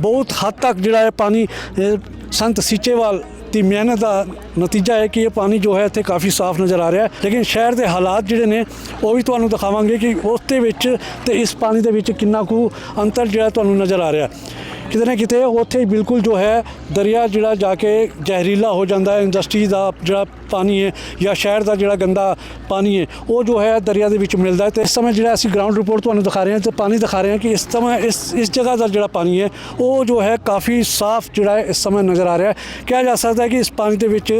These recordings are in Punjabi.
ਬਹੁਤ ਹੱਦ ਤੱਕ ਜਿਹੜਾ ਹੈ ਪਾਣੀ ਸੰਤ ਸੀਚੇਵਾਲ ਦੀ ਮਿਹਨਤ ਦਾ ਨਤੀਜਾ ਹੈ ਕਿ ਇਹ ਪਾਣੀ ਜੋ ਹੈ ਇੱਥੇ ਕਾਫੀ ਸਾਫ਼ ਨਜ਼ਰ ਆ ਰਿਹਾ ਹੈ। ਲੇਕਿਨ ਸ਼ਹਿਰ ਦੇ ਹਾਲਾਤ ਜਿਹੜੇ ਨੇ, ਉਹ ਵੀ ਤੁਹਾਨੂੰ ਦਿਖਾਵਾਂਗੇ ਕਿ ਉਸ ਦੇ ਵਿੱਚ ਤੇ ਇਸ ਪਾਣੀ ਦੇ ਵਿੱਚ ਕਿੰਨਾ ਕੁ ਅੰਤਰ ਜਿਹੜਾ ਤੁਹਾਨੂੰ ਨਜ਼ਰ ਆ ਰਿਹਾ ਕਿਤੇ ਨਾ ਕਿਤੇ ਉੱਥੇ ਬਿਲਕੁਲ ਜੋ ਹੈ ਦਰਿਆ ਜਿਹੜਾ ਜਾ ਕੇ ਜ਼ਹਿਰੀਲਾ ਹੋ ਜਾਂਦਾ ਹੈ, ਇੰਡਸਟਰੀ ਦਾ ਜਿਹੜਾ ਪਾਣੀ ਹੈ ਜਾਂ ਸ਼ਹਿਰ ਦਾ ਜਿਹੜਾ ਗੰਦਾ ਪਾਣੀ ਹੈ ਉਹ ਜੋ ਹੈ ਦਰਿਆ ਦੇ ਵਿੱਚ ਮਿਲਦਾ ਹੈ। ਤੇ ਇਸ ਸਮੇਂ ਜਿਹੜਾ ਅਸੀਂ ਗਰਾਊਂਡ ਰਿਪੋਰਟ ਤੁਹਾਨੂੰ ਦਿਖਾ ਰਹੇ ਹਾਂ ਤੇ ਪਾਣੀ ਦਿਖਾ ਰਹੇ ਹਾਂ ਕਿ ਇਸ ਸਮੇਂ ਇਸ ਇਸ ਜਗ੍ਹਾ ਦਾ ਜਿਹੜਾ ਪਾਣੀ ਹੈ ਉਹ ਜੋ ਹੈ ਕਾਫੀ ਸਾਫ਼ ਜਿਹੜਾ ਇਸ ਸਮੇਂ ਨਜ਼ਰ ਆ ਰਿਹਾ ਹੈ। ਕਿਹਾ ਜਾ ਸਕਦਾ ਹੈ ਕਿ ਇਸ ਪਾਣੀ ਦੇ ਵਿੱਚ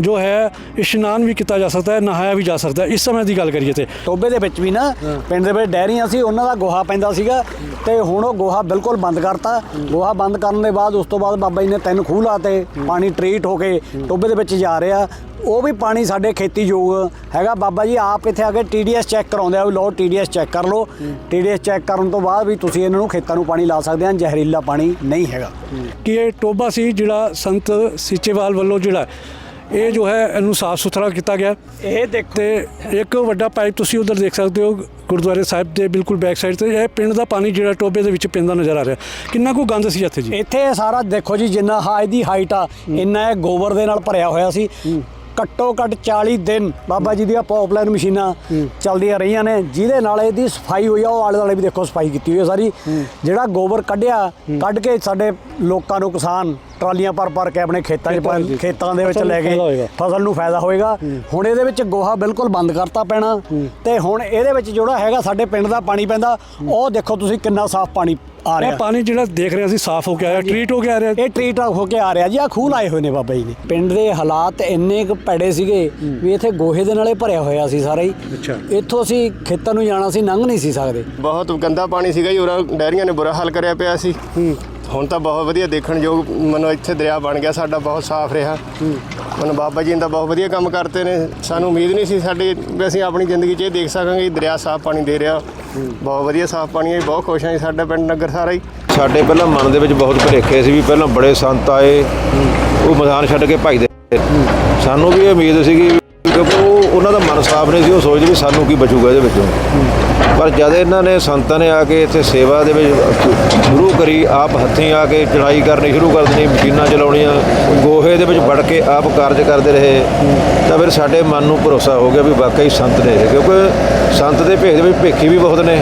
ਜੋ ਹੈ ਇਸ਼ਨਾਨ ਵੀ ਕੀਤਾ ਜਾ ਸਕਦਾ ਹੈ ਨਹਾਇਆ ਵੀ ਜਾ ਸਕਦਾ ਹੈ। ਇਸ ਸਮੇਂ ਦੀ ਗੱਲ ਕਰੀਏ ਤੇ। ਟੋਬੇ ਦੇ ਵਿੱਚ ਵੀ ਨਾ ਪਿੰਡ ਦੇ ਵਿੱਚ ਡੈਰੀਆਂ ਸੀ ਉਹਨਾਂ ਦਾ ਗੋਹਾ ਪੈਂਦਾ ਸੀਗਾ ਤੇ ਹੁਣ ਉਹ ਗੋਹਾ ਬਿਲਕੁਲ ਬੰਦ ਕਰਤਾ। ਗੋਹਾ ਬੰਦ ਕਰਨ ਦੇ ਬਾਅਦ ਉਸ ਤੋਂ ਬਾਅਦ ਬਾਬਾ ਜੀ ਨੇ ਤਿੰਨ ਖੂਹ ਲਾਤੇ ਪਾਣੀ ਟ੍ਰੀਟ ਹੋ ਕੇ ਟੋਬੇ ਦੇ ਵਿੱਚ ਜਾ ਰਿਹਾ। ਉਹ ਵੀ ਪਾਣੀ ਸਾਡੇ ਖੇਤੀ ਯੋਗ ਹੈਗਾ। ਬਾਬਾ ਜੀ ਆਪ ਇੱਥੇ ਆ ਕੇ ਟੀਡੀਐਸ ਚੈੱਕ ਕਰਾਉਂਦੇ ਆ ਵੀ ਲਓ ਟੀਡੀਐਸ ਚੈੱਕ ਕਰ ਲਓ। ਟੀਡੀਐਸ ਚੈੱਕ ਕਰਨ ਤੋਂ ਬਾਅਦ ਵੀ ਤੁਸੀਂ ਇਹਨਾਂ ਨੂੰ ਖੇਤਾਂ ਨੂੰ ਪਾਣੀ ਲਾ ਸਕਦੇ ਆ ਜ਼ਹਿਰੀਲਾ ਪਾਣੀ ਨਹੀਂ ਹੈਗਾ। ਕਿ ਇਹ ਟੋਬਾ ਸੀ ਜਿਹੜਾ ਸੰਤ ਸੀਚੇਵਾਲ ਵੱਲੋਂ ਜਿਹੜਾ ਇਹ ਜੋ ਹੈ ਇਹਨੂੰ ਸਾਫ਼ ਸੁਥਰਾ ਕੀਤਾ ਗਿਆ। ਇਹ ਦੇਖੋ। ਤੇ ਇੱਕ ਵੱਡਾ ਪਾਈਪ ਤੁਸੀਂ ਉਧਰ ਦੇਖ ਸਕਦੇ ਹੋ ਗੁਰਦੁਆਰੇ ਸਾਹਿਬ ਦੇ ਬਿਲਕੁਲ ਬੈਕ ਸਾਈਡ ਤੇ। ਇਹ ਪਿੰਡ ਦਾ ਪਾਣੀ ਜਿਹੜਾ ਟੋਬੇ ਦੇ ਵਿੱਚ ਪੈਂਦਾ ਨਜ਼ਰ ਆ ਰਿਹਾ। ਕਿੰਨਾ ਕੁ ਗੰਦ ਸੀ ਇੱਥੇ ਜੀ? ਇੱਥੇ ਸਾਰਾ ਦੇਖੋ ਜੀ ਜਿੰਨਾ ਹਾਈ ਦੀ ਹਾਈਟ ਆ ਇੰਨਾ ਇਹ ਗੋਬਰ ਦੇ ਨਾਲ ਭਰਿਆ ਹੋਇਆ ਸੀ। ਘੱਟੋ ਘੱਟ 40 ਦਿਨ ਬਾਬਾ ਜੀ ਦੀਆਂ ਪੌਪਲਾਈਨ ਮਸ਼ੀਨਾਂ ਚੱਲਦੀਆਂ ਰਹੀਆਂ ਨੇ ਜਿਹਦੇ ਨਾਲ ਇਹਦੀ ਸਫ਼ਾਈ ਹੋਈ ਆ ਉਹ ਆਲੇ ਦੁਆਲੇ ਵੀ ਦੇਖੋ ਸਫ਼ਾਈ ਕੀਤੀ ਹੋਈ ਹੈ ਸਾਰੀ। ਜਿਹੜਾ ਗੋਬਰ ਕੱਢਿਆ ਕੱਢ ਕੇ ਸਾਡੇ ਲੋਕਾਂ ਨੂੰ ਕਿਸਾਨ ਟਰਾਲੀਆਂ ਭਰ ਭਰ ਕੇ ਆਪਣੇ ਖੇਤਾਂ 'ਚ ਪਾ- ਖੇਤਾਂ ਦੇ ਵਿੱਚ ਲੈ ਕੇ। ਫਸਲ ਨੂੰ ਫਾਇਦਾ ਹੋਏਗਾ। ਹੁਣ ਇਹਦੇ ਵਿੱਚ ਗੋਹਾ ਬਿਲਕੁਲ ਬੰਦ ਕਰਤਾ ਪੈਣਾ। ਤੇ ਹੁਣ ਇਹਦੇ ਵਿੱਚ ਜਿਹੜਾ ਹੈਗਾ ਸਾਡੇ ਪਿੰਡ ਦਾ ਪਾਣੀ ਪੈਂਦਾ ਉਹ ਦੇਖੋ ਤੁਸੀਂ ਕਿੰਨਾ ਸਾਫ਼ ਪਾਣੀ ਆ ਰਿਹਾ। ਇਹ ਪਾਣੀ ਜਿਹੜਾ ਦੇਖ ਰਹੇ ਹਾਂ ਅਸੀਂ ਸਾਫ਼ ਹੋ ਕੇ ਆਇਆ ਟ੍ਰੀਟ ਹੋ ਕੇ ਆ ਰਿਹਾ? ਇਹ ਟ੍ਰੀਟ ਹੋ ਕੇ ਆ ਰਿਹਾ ਜੀ ਆ ਖੂਹ ਲਾਏ ਹੋਏ ਨੇ ਬਾਬਾ ਜੀ ਨੇ। ਪਿੰਡ ਦੇ ਹਾਲਾਤ ਇੰਨੇ ਕੁ ਭੈੜੇ ਸੀਗੇ ਵੀ ਇੱਥੇ ਗੋਹੇ ਦੇ ਨਾਲੇ ਭਰਿਆ ਹੋਇਆ ਸੀ ਸਾਰਾ ਹੀ। ਅੱਛਾ। ਇੱਥੋਂ ਅਸੀਂ ਖੇਤਾਂ ਨੂੰ ਜਾਣਾ ਸੀ ਲੰਘ ਨਹੀਂ ਸੀ ਸਕਦੇ। ਬਹੁਤ ਗੰਦਾ ਪਾਣੀ ਸੀਗਾ ਜੀ ਉਰਾ ਡੈਰੀਆਂ ਨੇ ਬੁਰਾ ਹਾਲ ਕਰਿਆ ਪਿਆ ਸੀ। ਹੁਣ ਤਾਂ ਬਹੁਤ ਵਧੀਆ ਦੇਖਣਯੋਗ ਮਨੋ ਇੱਥੇ ਦਰਿਆ ਬਣ ਗਿਆ ਸਾਡਾ ਬਹੁਤ ਸਾਫ਼ ਰਿਹਾ। ਮਨ ਬਾਬਾ ਜੀ ਨੇ ਤਾਂ ਬਹੁਤ ਵਧੀਆ ਕੰਮ ਕਰਤੇ ਨੇ। ਸਾਨੂੰ ਉਮੀਦ ਨਹੀਂ ਸੀ ਸਾਡੇ ਵੀ ਅਸੀਂ ਆਪਣੀ ਜ਼ਿੰਦਗੀ 'ਚ ਇਹ ਦੇਖ ਸਕਾਂਗੇ ਕਿ ਦਰਿਆ ਸਾਫ਼ ਪਾਣੀ ਦੇ ਰਿਹਾ। ਬਹੁਤ ਵਧੀਆ ਸਾਫ਼ ਪਾਣੀ ਹੈ ਜੀ, ਬਹੁਤ ਖੁਸ਼ ਹਾਂ ਜੀ ਸਾਡਾ ਪਿੰਡ ਨਗਰ ਸਾਰਾ ਹੀ ਸਾਡੇ ਪਹਿਲਾਂ ਮਨ ਦੇ ਵਿੱਚ ਬਹੁਤ ਭੁਲੇਖੇ ਸੀ ਵੀ ਪਹਿਲਾਂ ਬੜੇ ਸੰਤ ਆਏ ਉਹ ਮੈਦਾਨ ਛੱਡ ਕੇ ਭੱਜਦੇ ਸਾਨੂੰ ਵੀ ਇਹ ਉਮੀਦ ਸੀਗੀ ਉਹਨਾਂ ਦਾ ਮਨ ਸਾਫ਼ ਨਹੀਂ ਸੀ, ਉਹ ਸੋਚਦੇ ਵੀ ਸਾਨੂੰ ਕੀ ਬਚੂਗਾ ਇਹਦੇ ਵਿੱਚੋਂ। ਪਰ ਜਦ ਇਹਨਾਂ ਨੇ ਸੰਤਾਂ ਨੇ ਆ ਕੇ ਇੱਥੇ ਸੇਵਾ ਦੇ ਵਿੱਚ ਸ਼ੁਰੂ ਕਰੀ, ਆਪ ਹੱਥੀਂ ਆ ਕੇ ਚੜਾਈ ਕਰਨੀ ਸ਼ੁਰੂ ਕਰ ਦੇਣੀ, ਮਸ਼ੀਨਾਂ ਚਲਾਉਣੀਆਂ, ਗੋਹੇ ਦੇ ਵਿੱਚ ਵੜ ਕੇ ਆਪ ਕਾਰਜ ਕਰਦੇ ਰਹੇ, ਤਾਂ ਫਿਰ ਸਾਡੇ ਮਨ ਨੂੰ ਭਰੋਸਾ ਹੋ ਗਿਆ ਵੀ ਵਾਕਈ ਸੰਤ ਨੇ ਕਿਉਂਕਿ ਸੰਤ ਦੇ ਭੇਦ ਵਿੱਚ ਭੇਖੀ ਵੀ ਬਹੁਤ ਨੇ,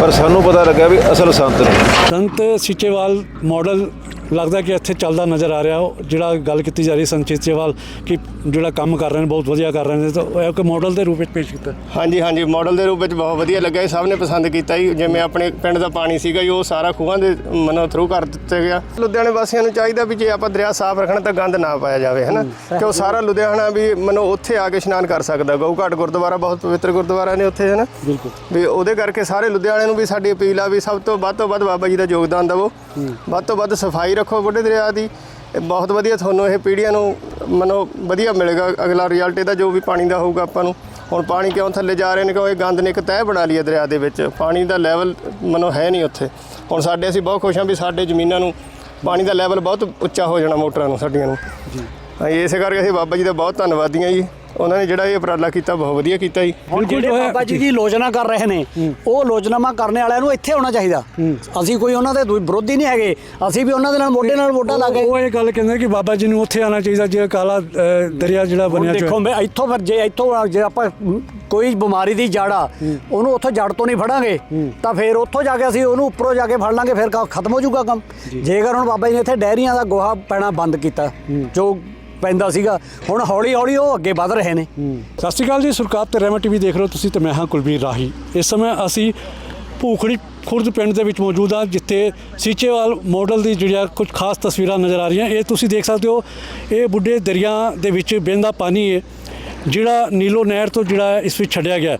ਪਰ ਸਾਨੂੰ ਪਤਾ ਲੱਗਿਆ ਵੀ ਅਸਲ ਸੰਤ ਨੇ। ਸੰਤ ਸੀਚੇਵਾਲ ਮਾਡਲ ਲੱਗਦਾ ਕਿ ਇੱਥੇ ਚੱਲਦਾ ਨਜ਼ਰ ਆ ਰਿਹਾ ਉਹ ਜਿਹੜਾ ਗੱਲ ਕੀਤੀ ਜਾ ਰਹੀ ਸੰਤ ਸੀਚੇਵਾਲ ਕਿ ਜਿਹੜਾ ਕੰਮ ਕਰ ਰਹੇ ਨੇ ਬਹੁਤ ਵਧੀਆ ਕਰ ਰਹੇ ਨੇ ਤਾਂ ਉਹ ਇੱਕ ਮਾਡਲ ਦੇ ਰੂਪ ਵਿੱਚ ਪੇਸ਼ ਕੀਤਾ। ਹਾਂਜੀ ਹਾਂਜੀ ਮਾਡਲ ਦੇ ਰੂਪ ਵਿੱਚ ਬਹੁਤ ਵਧੀਆ ਲੱਗਾ ਜੀ ਸਭ ਨੇ ਪਸੰਦ ਕੀਤਾ ਜੀ। ਜਿਵੇਂ ਆਪਣੇ ਪਿੰਡ ਦਾ ਪਾਣੀ ਸੀਗਾ ਜੀ ਉਹ ਸਾਰਾ ਖੂਹਾਂ ਦੇ ਮਨੋਂ ਥਰੂ ਕਰ ਦਿੱਤਾ ਗਿਆ। ਲੁਧਿਆਣੇ ਵਾਸੀਆਂ ਨੂੰ ਚਾਹੀਦਾ ਵੀ ਜੇ ਆਪਾਂ ਦਰਿਆ ਸਾਫ਼ ਰੱਖਣਾ ਤਾਂ ਗੰਦ ਨਾ ਪਾਇਆ ਜਾਵੇ ਹੈ ਨਾ ਕਿ ਉਹ ਸਾਰਾ ਲੁਧਿਆਣਾ ਵੀ ਮਨੋਂ ਉੱਥੇ ਆ ਕੇ ਇਸ਼ਨਾਨ ਕਰ ਸਕਦਾ ਗਊ ਘਾਟ ਗੁਰਦੁਆਰਾ ਬਹੁਤ ਪਵਿੱਤਰ ਗੁਰਦੁਆਰਾ ਨੇ ਉੱਥੇ ਹੈ ਨਾ ਬਿਲਕੁਲ। ਵੀ ਉਹਦੇ ਕਰਕੇ ਸਾਰੇ ਲੁਧਿਆਣੇ ਨੂੰ ਵੀ ਸਾਡੀ ਅਪੀਲ ਆ ਵੀ ਸਭ ਤੋਂ ਵੱਧ ਤੋਂ ਵੱਧ ਬਾਬਾ ਜੀ ਦਾ ਯੋਗਦਾਨ ਦਿਵੋ। ਵੱਧ ਤੋਂ ਵੱਧ ਸਫ਼ਾਈ ਰੱਖੋ ਬੁੱਢੇ ਦਰਿਆ ਦੀ। ਇਹ ਬਹੁਤ ਵਧੀਆ ਤੁਹਾਨੂੰ ਇਹ ਪੀੜ੍ਹੀਆਂ ਨੂੰ ਮਨੋ ਵਧੀਆ ਮਿਲੇਗਾ। ਅਗਲਾ ਰਿਜ਼ਲਟ ਇਹਦਾ ਜੋ ਵੀ ਪਾਣੀ ਦਾ ਹੋਊਗਾ ਆਪਾਂ ਨੂੰ। ਹੁਣ ਪਾਣੀ ਕਿਉਂ ਥੱਲੇ ਜਾ ਰਹੇ ਨੇ? ਕਿਉਂ ਇਹ ਗੰਦ ਨੇ ਇੱਕ ਤਹਿ ਬਣਾ ਲਈ ਹੈ ਦਰਿਆ ਦੇ ਵਿੱਚ। ਪਾਣੀ ਦਾ ਲੈਵਲ ਮਨੋ ਹੈ ਨਹੀਂ ਉੱਥੇ। ਹੁਣ ਸਾਡੇ ਅਸੀਂ ਬਹੁਤ ਖੁਸ਼ ਹਾਂ ਵੀ ਸਾਡੇ ਜ਼ਮੀਨਾਂ ਨੂੰ ਪਾਣੀ ਦਾ ਲੈਵਲ ਬਹੁਤ ਉੱਚਾ ਹੋ ਜਾਣਾ ਮੋਟਰਾਂ ਨੂੰ ਸਾਡੀਆਂ ਨੂੰ। ਜੀ। ਇਸੇ ਕਰਕੇ ਅਸੀਂ ਬਾਬਾ ਜੀ ਦਾ ਬਹੁਤ ਧੰਨਵਾਦੀ ਹਾਂ ਜੀ। ਉਹਨਾਂ ਨੇ ਜਿਹੜਾ ਇਹ ਉਪਰਾਲਾ ਕੀਤਾ ਬਹੁਤ ਵਧੀਆ ਕੀਤਾ ਜੀ। ਹੁਣ ਜਿਹੜੇ ਬਾਬਾ ਜੀ ਦੀ ਲੋਚਨਾ ਕਰ ਰਹੇ ਨੇ ਉਹ ਲੋਚਨਾਮਾ ਕਰਨ ਵਾਲਿਆਂ ਨੂੰ ਇੱਥੇ ਆਉਣਾ ਚਾਹੀਦਾ। ਅਸੀਂ ਕੋਈ ਉਹਨਾਂ ਦੇ ਦੂ- ਵਿਰੋਧੀ ਨਹੀਂ ਹੈਗੇ। ਅਸੀਂ ਵੀ ਉਹਨਾਂ ਦੇ ਨਾਲ ਮੋਢੇ ਨਾਲ ਮੋਢਾ ਲਾ ਕੇ ਉਹ ਇਹ ਗੱਲ ਕਹਿੰਦੇ ਕਿ ਬਾਬਾ ਜੀ ਨੂੰ ਉੱਥੇ ਆਉਣਾ ਚਾਹੀਦਾ ਜੇ ਕਾਲਾ ਅ, ਦਰਿਆ ਜਿਹੜਾ ਹੁਣ ਬਣਿਆ ਚ ਦੇਖੋ ਮੈਂ ਇੱਥੋਂ ਫਿਰ ਜੇ ਇੱਥੋਂ ਜੇ ਆਪਾਂ ਮ, ਕੋਈ ਬਿਮਾਰੀ ਦੀ ਜੜ ਆ ਉਹਨੂੰ ਉੱਥੋਂ ਜੜ ਤੋਂ ਨਹੀਂ ਫੜਾਂਗੇ ਤਾਂ ਫਿਰ ਉੱਥੋਂ ਜਾ ਕੇ ਅਸੀਂ ਉਹਨੂੰ ਉੱਪਰੋਂ ਜਾ ਕੇ ਫੜ ਲਾਂਗੇ ਫਿਰ ਕ- ਖਤਮ ਹੋ ਜਾਊਗਾ ਕੰਮ। ਜੇਕਰ ਹੁਣ ਬਾਬਾ ਜੀ ਨੇ ਇੱਥੇ ਡੈਰੀਆਂ ਦਾ ਗੋਹਾ ਪੈਣਾ ਬੰਦ ਕੀਤਾ ਜੋ ਪੈਂਦਾ ਸੀਗਾ। ਹੁਣ ਹੌਲੀ ਹੌਲੀ ਉਹ ਅੱਗੇ ਵੱਧ ਰਹੇ ਨੇ। ਸਤਿ ਸ਼੍ਰੀ ਅਕਾਲ ਜੀ ਸੁਰਕਾਪ ਤੇ ਰਹਿਮਤ ਟੀਵੀ ਦੇਖ ਰਹੇ ਹੋ ਤੁਸੀਂ ਤੇ ਮੈਂ ਹਾਂ ਕੁਲਬੀਰ ਰਾਹੀ। ਇਸ ਸਮੇਂ ਅਸੀਂ ਭੂਖੜੀ ਖੁਰਦ ਪਿੰਡ ਦੇ ਵਿੱਚ ਮੌਜੂਦ ਹਾਂ, ਜਿੱਥੇ ਸੀਚੇਵਾਲ ਮਾਡਲ ਦੀ ਜਿਹੜੀਆਂ ਕੁਝ ਖਾਸ ਤਸਵੀਰਾਂ ਨਜ਼ਰ ਆ ਰਹੀਆਂ। ਇਹ ਤੁਸੀਂ ਦੇਖ ਸਕਦੇ ਹੋ, ਇਹ ਬੁੱਢੇ ਦਰਿਆ ਦੇ ਵਿੱਚ ਬਹਿੰਦਾ ਪਾਣੀ ਹੈ, ਜਿਹੜਾ ਨੀਲੋ ਨਹਿਰ ਤੋਂ ਜਿਹੜਾ ਇਸ ਵਿੱਚ ਛੱਡਿਆ ਗਿਆ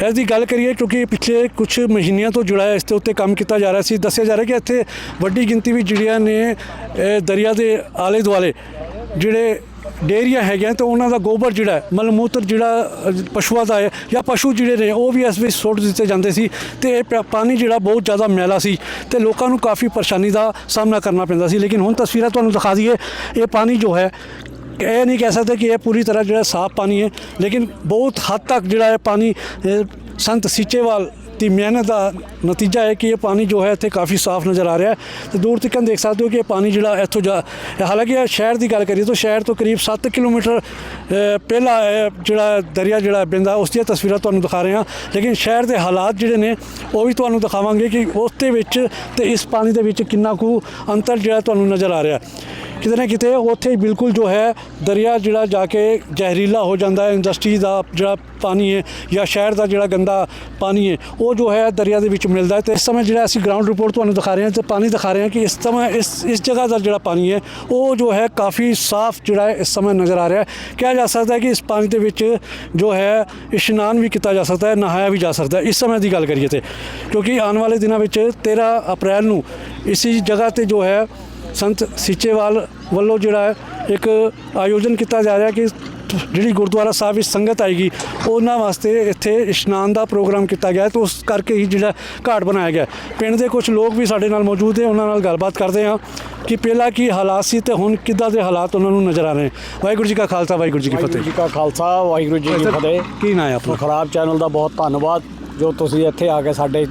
ਇਸ ਦੀ ਗੱਲ ਕਰੀਏ, ਕਿਉਂਕਿ ਪਿਛਲੇ ਕੁਝ ਮਹੀਨਿਆਂ ਤੋਂ ਜੁੜਾ ਇਸ ਦੇ ਉੱਤੇ ਕੰਮ ਕੀਤਾ ਜਾ ਰਿਹਾ ਸੀ, ਦੱਸਿਆ ਜਾ ਰਿਹਾ ਕਿ ਇੱਥੇ ਵੱਡੀ ਗਿਣਤੀ ਵਿੱਚ ਜਿਹੜੀਆਂ ਨੇ ਦਰਿਆ ਦੇ ਆਲੇ ਦੁਆਲੇ ਜਿਹੜੇ ਡੇਰੀਆਂ ਹੈਗੀਆਂ ਤੇ ਉਹਨਾਂ ਦਾ ਗੋਬਰ ਜਿਹੜਾ, ਮਲਮੂਤਰ ਜਿਹੜਾ, ਪਸ਼ੂਆਂ ਦਾ ਹੈ ਜਾਂ ਪਸ਼ੂ ਜਿਹੜੇ ਨੇ, ਉਹ ਵੀ ਇਸ ਵਿੱਚ ਸੁੱਟ ਦਿੱਤੇ ਜਾਂਦੇ ਸੀ ਤੇ ਇਹ ਪ- ਪਾਣੀ ਜਿਹੜਾ ਬਹੁਤ ਜ਼ਿਆਦਾ ਮੈਲਾ ਸੀ ਤੇ ਲੋਕਾਂ ਨੂੰ ਕਾਫੀ ਪਰੇਸ਼ਾਨੀ ਦਾ ਸਾਹਮਣਾ ਕਰਨਾ ਪੈਂਦਾ ਸੀ। ਲੇਕਿਨ ਹੁਣ ਤਸਵੀਰਾਂ ਤੁਹਾਨੂੰ ਦਿਖਾ ਦਈਏ, ਇਹ ਪਾਣੀ ਜੋ ਹੈ ਇਹ ਨਹੀਂ ਕਹਿ ਸਕਦੇ ਕਿ ਇਹ ਪੂਰੀ ਤਰ੍ਹਾਂ ਜਿਹੜਾ ਸਾਫ਼ ਪਾਣੀ ਹੈ, ਲੇਕਿਨ ਬਹੁਤ ਹੱਦ ਤੱਕ ਜਿਹੜਾ ਇਹ ਪਾਣੀ ਸੰਤ ਸੀਚੇਵਾਲ ਕੀਤੀ ਮਿਹਨਤ ਦਾ ਨਤੀਜਾ ਹੈ ਕਿ ਇਹ ਪਾਣੀ ਜੋ ਹੈ ਇੱਥੇ ਕਾਫੀ ਸਾਫ਼ ਨਜ਼ਰ ਆ ਰਿਹਾ ਹੈ ਤੇ ਦੂਰ ਤੱਕ ਦੇਖ ਸਕਦੇ ਹੋ ਕਿ ਇਹ ਪਾਣੀ ਜਿਹੜਾ ਇੱਥੋਂ ਜਾ ਹਾਲਾਂਕਿ ਇਹ ਸ਼ਹਿਰ ਦੀ ਗੱਲ ਕਰੀਏ ਤਾਂ ਸ਼ਹਿਰ ਤੋਂ ਕਰੀਬ 7 ਕਿਲੋਮੀਟਰ ਅ, ਪਹਿਲਾਂ ਜਿਹੜਾ ਦਰਿਆ ਜਿਹੜਾ ਬਿੰਦਾ ਉਸ ਦੀਆਂ ਤਸਵੀਰਾਂ ਤੁਹਾਨੂੰ ਦਿਖਾ ਰਹੇ ਹਾਂ। ਲੇਕਿਨ ਸ਼ਹਿਰ ਦੇ ਹਾਲਾਤ ਜਿਹੜੇ ਨੇ ਉਹ ਵੀ ਤੁਹਾਨੂੰ ਦਿਖਾਵਾਂਗੇ ਕਿ ਉਸ ਦੇ ਵਿੱਚ ਤੇ ਇਸ ਪਾਣੀ ਦੇ ਵਿੱਚ ਕਿੰਨਾ ਕੁ ਅੰਤਰ ਜਿਹੜਾ ਤੁਹਾਨੂੰ ਨਜ਼ਰ ਆ ਰਿਹਾ ਕਿਤੇ ਨਾ ਕਿਤੇ ਉੱਥੇ ਬਿਲਕੁਲ ਜੋ ਹੈ ਦਰਿਆ ਜਿਹੜਾ ਜਾ ਕੇ ਜ਼ਹਿਰੀਲਾ ਹੋ ਜਾਂਦਾ ਹੈ। ਇੰਡਸਟਰੀ ਦਾ ਜਿਹੜਾ ਪਾਣੀ ਹੈ ਜਾਂ ਸ਼ਹਿਰ ਦਾ ਜਿਹੜਾ ਗੰਦਾ ਪਾਣੀ ਹੈ ਉਹ ਜੋ ਹੈ ਦਰਿਆ ਦੇ ਵਿੱਚ ਮਿਲਦਾ ਹੈ ਤੇ ਇਸ ਸਮੇਂ ਜਿਹੜਾ ਅਸੀਂ ਗਰਾਊਂਡ ਰਿਪੋਰਟ ਤੁਹਾਨੂੰ ਦਿਖਾ ਰਹੇ ਹਾਂ ਤੇ ਪਾਣੀ ਦਿਖਾ ਰਹੇ ਹਾਂ ਕਿ ਇਸ ਸਮੇਂ ਇਸ ਇਸ ਜਗ੍ਹਾ ਦਾ ਜਿਹੜਾ ਪਾਣੀ ਹੈ, ਉਹ ਜੋ ਹੈ ਕਾਫੀ ਸਾਫ਼ ਜਿਹੜਾ ਹੈ ਇਸ ਸਮੇਂ ਨਜ਼ਰ ਆ ਰਿਹਾ ਹੈ। ਕਿਹਾ ਜਾ ਸਕਦਾ ਹੈ ਕਿ ਇਸ ਪਾਣੀ ਦੇ ਵਿੱਚ ਜੋ ਹੈ ਇਸ਼ਨਾਨ ਵੀ ਕੀਤਾ ਜਾ ਸਕਦਾ ਹੈ, ਨਹਾਇਆ ਵੀ ਜਾ ਸਕਦਾ ਹੈ। ਇਸ ਸਮੇਂ ਦੀ ਗੱਲ ਕਰੀਏ ਤੇ, ਕਿਉਂਕਿ ਆਉਣ ਵਾਲੇ ਦਿਨਾਂ ਵਿੱਚ 13 ਅਪ੍ਰੈਲ ਨੂੰ ਇਸੀ ਜਗ੍ਹਾ ਤੇ ਜੋ ਹੈ ਸੰਤ ਸੀਚੇਵਾਲ ਵੱਲੋਂ ਜਿਹੜਾ ਹੈ ਇੱਕ ਆਯੋਜਨ ਕੀਤਾ ਜਾ ਰਿਹਾ ਕਿ ਜਿਹੜੀ ਗੁਰਦੁਆਰਾ ਸਾਹਿਬ ਵਿੱਚ ਸੰਗਤ ਆਏਗੀ ਉਹਨਾਂ ਵਾਸਤੇ ਇੱਥੇ ਇਸ਼ਨਾਨ ਦਾ ਪ੍ਰੋਗਰਾਮ ਕੀਤਾ ਗਿਆ ਹੈ ਤੇ ਉਸ ਕਰਕੇ ਹੀ ਜਿਹੜਾ ਘਾਟ ਬਣਾਇਆ ਗਿਆ। ਪਿੰਡ ਦੇ ਕੁਝ ਲੋਕ ਵੀ ਸਾਡੇ ਨਾਲ ਮੌਜੂਦ ਹੈ ਉਹਨਾਂ ਨਾਲ ਗੱਲਬਾਤ ਕਰਦੇ ਹਾਂ ਕਿ ਪਹਿਲਾਂ ਕੀ ਹਾਲਾਤ ਸੀ ਤੇ ਹੁਣ ਕਿੱਦਾਂ ਦੇ ਹਾਲਾਤ ਉਹਨਾਂ ਨੂੰ ਨਜ਼ਰ ਆ ਰਹੇ ਨੇ। ਵਾਹਿਗੁਰੂ ਜੀ ਕਾ ਖਾਲਸਾ ਵਾਹਿਗੁਰੂ ਜੀ ਕੀ ਵਾਹਿਗੁਰੂ ਫਤਿਹ ਜੀ ਕਾ ਖਾਲਸਾ ਵਾਹਿਗੁਰੂ ਜੀ ਕੀ ਫਤਿਹ। ਕੀ ਨਾਂ ਹੈ ਆਪਣਾ? ਖਰਾਬ ਚੈਨਲ ਦਾ ਬਹੁਤ ਧੰਨਵਾਦ। ਜੋ ਤੁਸੀਂ ਇੱਥੇ ਆ ਕੇ ਸਾਡੇ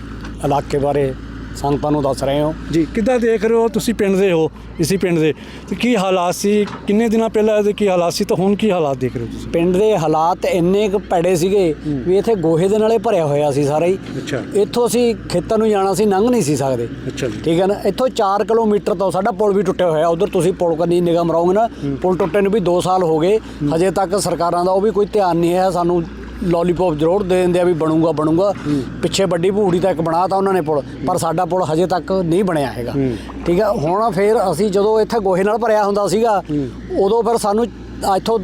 ਇਲਾਕੇ ਬਾਰੇ ਸੰਗਤਾਂ ਨੂੰ ਦੱਸ ਰਹੇ ਹੋ। ਜੀ ਕਿੱਦਾਂ ਦੇਖ ਰਹੇ ਹੋ ਤੁਸੀਂ ਪਿੰਡ ਦੇ ਹੋ ਇਸੀ ਪਿੰਡ ਦੇ? ਤੇ ਕੀ ਹਾਲਾਤ ਸੀ? ਕਿੰਨੇ ਦਿਨਾਂ ਪਹਿਲਾਂ ਇਹਦੇ ਕੀ ਹਾਲਾਤ ਸੀ? ਤੇ ਹੁਣ ਕੀ ਹਾਲਾਤ ਦੇਖ ਰਹੇ ਹੋ ਤੁਸੀਂ? ਪਿੰਡ ਦੇ ਹਾਲਾਤ ਇੰਨੇ ਕੁ ਭੈੜੇ ਸੀਗੇ ਵੀ ਇੱਥੇ ਗੋਹੇ ਦੇ ਨਾਲੇ ਭਰਿਆ ਹੋਇਆ ਸੀ ਸਾਰਾ ਹੀ। ਅੱਛਾ। ਇੱਥੋਂ ਅਸੀਂ ਖੇਤਾਂ ਨੂੰ ਜਾਣਾ ਸੀ ਲੰਘ ਨਹੀਂ ਸੀ ਸਕਦੇ। ਅੱਛਾ। ਠੀਕ ਹੈ ਨਾ? ਇੱਥੋਂ 4 ਕਿਲੋਮੀਟਰ ਤੋਂ ਸਾਡਾ ਪੁਲ ਵੀ ਟੁੱਟਿਆ ਹੋਇਆ। ਉਧਰ ਤੁਸੀਂ ਪੁਲ ਕੰਨੀ ਨਿਗਾਹ ਮਰਾਓਗੇ ਨਾ ਪੁਲ ਟੁੱਟੇ ਨੂੰ ਵੀ 2 ਸਾਲ ਹੋ ਗਏ। ਹਜੇ ਤੱਕ ਸਰਕਾਰਾਂ ਦਾ ਉਹ ਵੀ ਕੋਈ ਧਿਆਨ ਨਹੀਂ ਹੈ। ਸਾਨੂੰ ਲੋਲੀਪੌਪ ਜ਼ਰੂਰ ਦੇ ਦਿੰਦੇ ਆ ਵੀ ਬਣੂਗਾ ਬਣੂਗਾ। ਪਿੱਛੇ ਵੱਡੀ ਭੂੜੀ ਤਾਂ ਇੱਕ ਬਣਾਤਾ ਉਹਨਾਂ ਨੇ ਪੁਲ ਪਰ ਸਾਡਾ ਪੁਲ ਹਜੇ ਤੱਕ ਨਹੀਂ ਬਣਿਆ ਹੈਗਾ। ਠੀਕ ਹੈ ਹੁਣ ਫਿਰ ਅਸੀਂ ਜਦੋਂ ਇੱਥੇ ਗੋਹੇ ਨਾਲ ਭਰਿਆ ਹੁੰਦਾ ਸੀਗਾ ਉਦੋਂ ਫਿਰ ਸਾਨੂੰ ਇੱਥੋਂ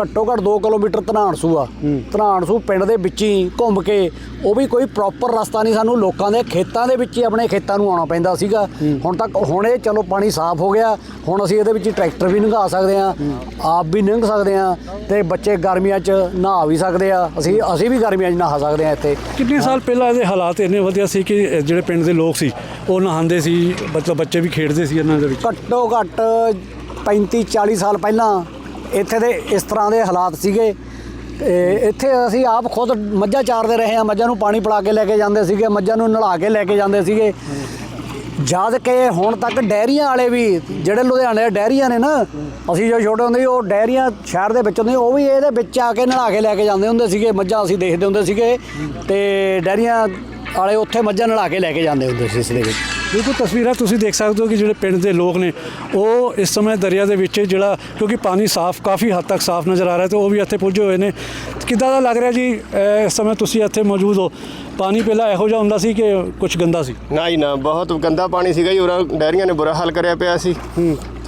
ਘੱਟੋ ਘੱਟ 2 ਕਿਲੋਮੀਟਰ ਧਨਾਣਸੂ ਆ। ਧਨਾਣਸੂ ਪਿੰਡ ਦੇ ਵਿੱਚ ਹੀ ਘੁੰਮ ਕੇ ਉਹ ਵੀ ਕੋਈ ਪ੍ਰੋਪਰ ਰਸਤਾ ਨਹੀਂ ਸਾਨੂੰ ਲੋਕਾਂ ਦੇ ਖੇਤਾਂ ਦੇ ਵਿੱਚ ਹੀ ਆਪਣੇ ਖੇਤਾਂ ਨੂੰ ਆਉਣਾ ਪੈਂਦਾ ਸੀਗਾ। ਹੁਣ ਤੱਕ ਹੁਣ ਇਹ ਚਲੋ ਪਾਣੀ ਸਾਫ਼ ਹੋ ਗਿਆ ਹੁਣ ਅਸੀਂ ਇਹਦੇ ਵਿੱਚ ਟਰੈਕਟਰ ਵੀ ਲੰਘਾ ਸਕਦੇ ਆ ਆਪ ਵੀ ਲੰਘ ਸਕਦੇ ਆ ਤੇ ਬੱਚੇ ਗਰਮੀਆਂ 'ਚ ਨਹਾ ਵੀ ਸਕਦੇ ਆ। ਅਸੀਂ ਅਸੀਂ ਵੀ ਗਰਮੀਆਂ 'ਚ ਨਹਾ ਸਕਦੇ ਆ ਇੱਥੇ। ਕਿੰਨੇ ਸਾਲ ਪਹਿਲਾਂ ਇਹਦੇ ਹਾਲਾਤ ਇੰਨੇ ਵਧੀਆ ਸੀ ਕਿ ਜਿਹੜੇ ਪਿੰਡ ਦੇ ਲੋਕ ਸੀ ਉਹ ਨਹਾਉਂਦੇ ਸੀ ਬੱਚੇ ਬੱਚੇ ਵੀ ਖੇਡਦੇ ਸੀ ਇਹਨਾਂ ਦੇ ਵਿੱਚ? ਘੱਟੋ ਘੱਟ 35 40 ਸਾਲ ਪਹਿਲਾਂ ਇੱਥੇ ਦੇ ਇਸ ਤਰ੍ਹਾਂ ਦੇ ਹਾਲਾਤ ਸੀਗੇ। ਇੱਥੇ ਅਸੀਂ ਆਪ ਖੁਦ ਮੱਝਾਂ ਚਾਰਦੇ ਰਹੇ ਹਾਂ। ਮੱਝਾਂ ਨੂੰ ਪਾਣੀ ਪਿਲਾ ਕੇ ਲੈ ਕੇ ਜਾਂਦੇ ਸੀਗੇ। ਮੱਝਾਂ ਨੂੰ ਨਲਾ ਕੇ ਲੈ ਕੇ ਜਾਂਦੇ ਸੀਗੇ। ਜਦ ਕਿ ਹੁਣ ਤੱਕ ਡੈਰੀਆਂ ਵਾਲੇ ਵੀ, ਜਿਹੜੇ ਲੁਧਿਆਣੇ ਦੇ ਡੈਰੀਆਂ ਨੇ ਨਾ, ਅਸੀਂ ਜੋ ਛੋਟੇ ਹੁੰਦੇ ਸੀ, ਉਹ ਡੈਰੀਆਂ ਸ਼ਹਿਰ ਦੇ ਵਿੱਚ ਹੁੰਦੇ ਉਹ ਵੀ ਇਹਦੇ ਵਿੱਚ ਆ ਕੇ ਨਲਾ ਕੇ ਲੈ ਕੇ ਜਾਂਦੇ ਹੁੰਦੇ ਸੀਗੇ। ਮੱਝਾਂ ਅਸੀਂ ਦੇਖਦੇ ਹੁੰਦੇ ਸੀਗੇ ਤੇ ਡੈਰੀਆਂ ਵਾਲੇ ਉੱਥੇ ਮੱਝਾਂ ਨਲਾ ਕੇ ਲੈ ਕੇ ਜਾਂਦੇ ਹੁੰਦੇ ਸੀ ਇਸ ਦੇ ਵਿੱਚ। ਬਿਲਕੁਲ ਤਸਵੀਰਾਂ ਤੁਸੀਂ ਦੇਖ ਸਕਦੇ ਹੋ ਕਿ ਜਿਹੜੇ ਪਿੰਡ ਦੇ ਲੋਕ ਨੇ ਉਹ ਇਸ ਸਮੇਂ ਦਰਿਆ ਦੇ ਵਿੱਚ ਜਿਹੜਾ ਕਿਉਂਕਿ ਪਾਣੀ ਸਾਫ਼ ਕਾਫੀ ਹੱਦ ਤੱਕ ਸਾਫ਼ ਨਜ਼ਰ ਆ ਰਿਹਾ ਤੇ ਉਹ ਵੀ ਇੱਥੇ ਪੁੱਜੇ ਹੋਏ ਨੇ। ਕਿੱਦਾਂ ਦਾ ਲੱਗ ਰਿਹਾ ਜੀ ਇਸ ਸਮੇਂ ਤੁਸੀਂ ਇੱਥੇ ਮੌਜੂਦ ਹੋ? ਪਾਣੀ ਪਹਿਲਾਂ ਇਹੋ ਜਿਹਾ ਹੁੰਦਾ ਸੀ ਕਿ ਕੁਝ ਗੰਦਾ ਸੀ? ਨਾ ਜੀ ਨਾ ਬਹੁਤ ਗੰਦਾ ਪਾਣੀ ਸੀਗਾ ਜੀ ਉਰਾ ਡੈਰੀਆਂ ਨੇ ਬੁਰਾ ਹਾਲ ਕਰਿਆ ਪਿਆ ਸੀ।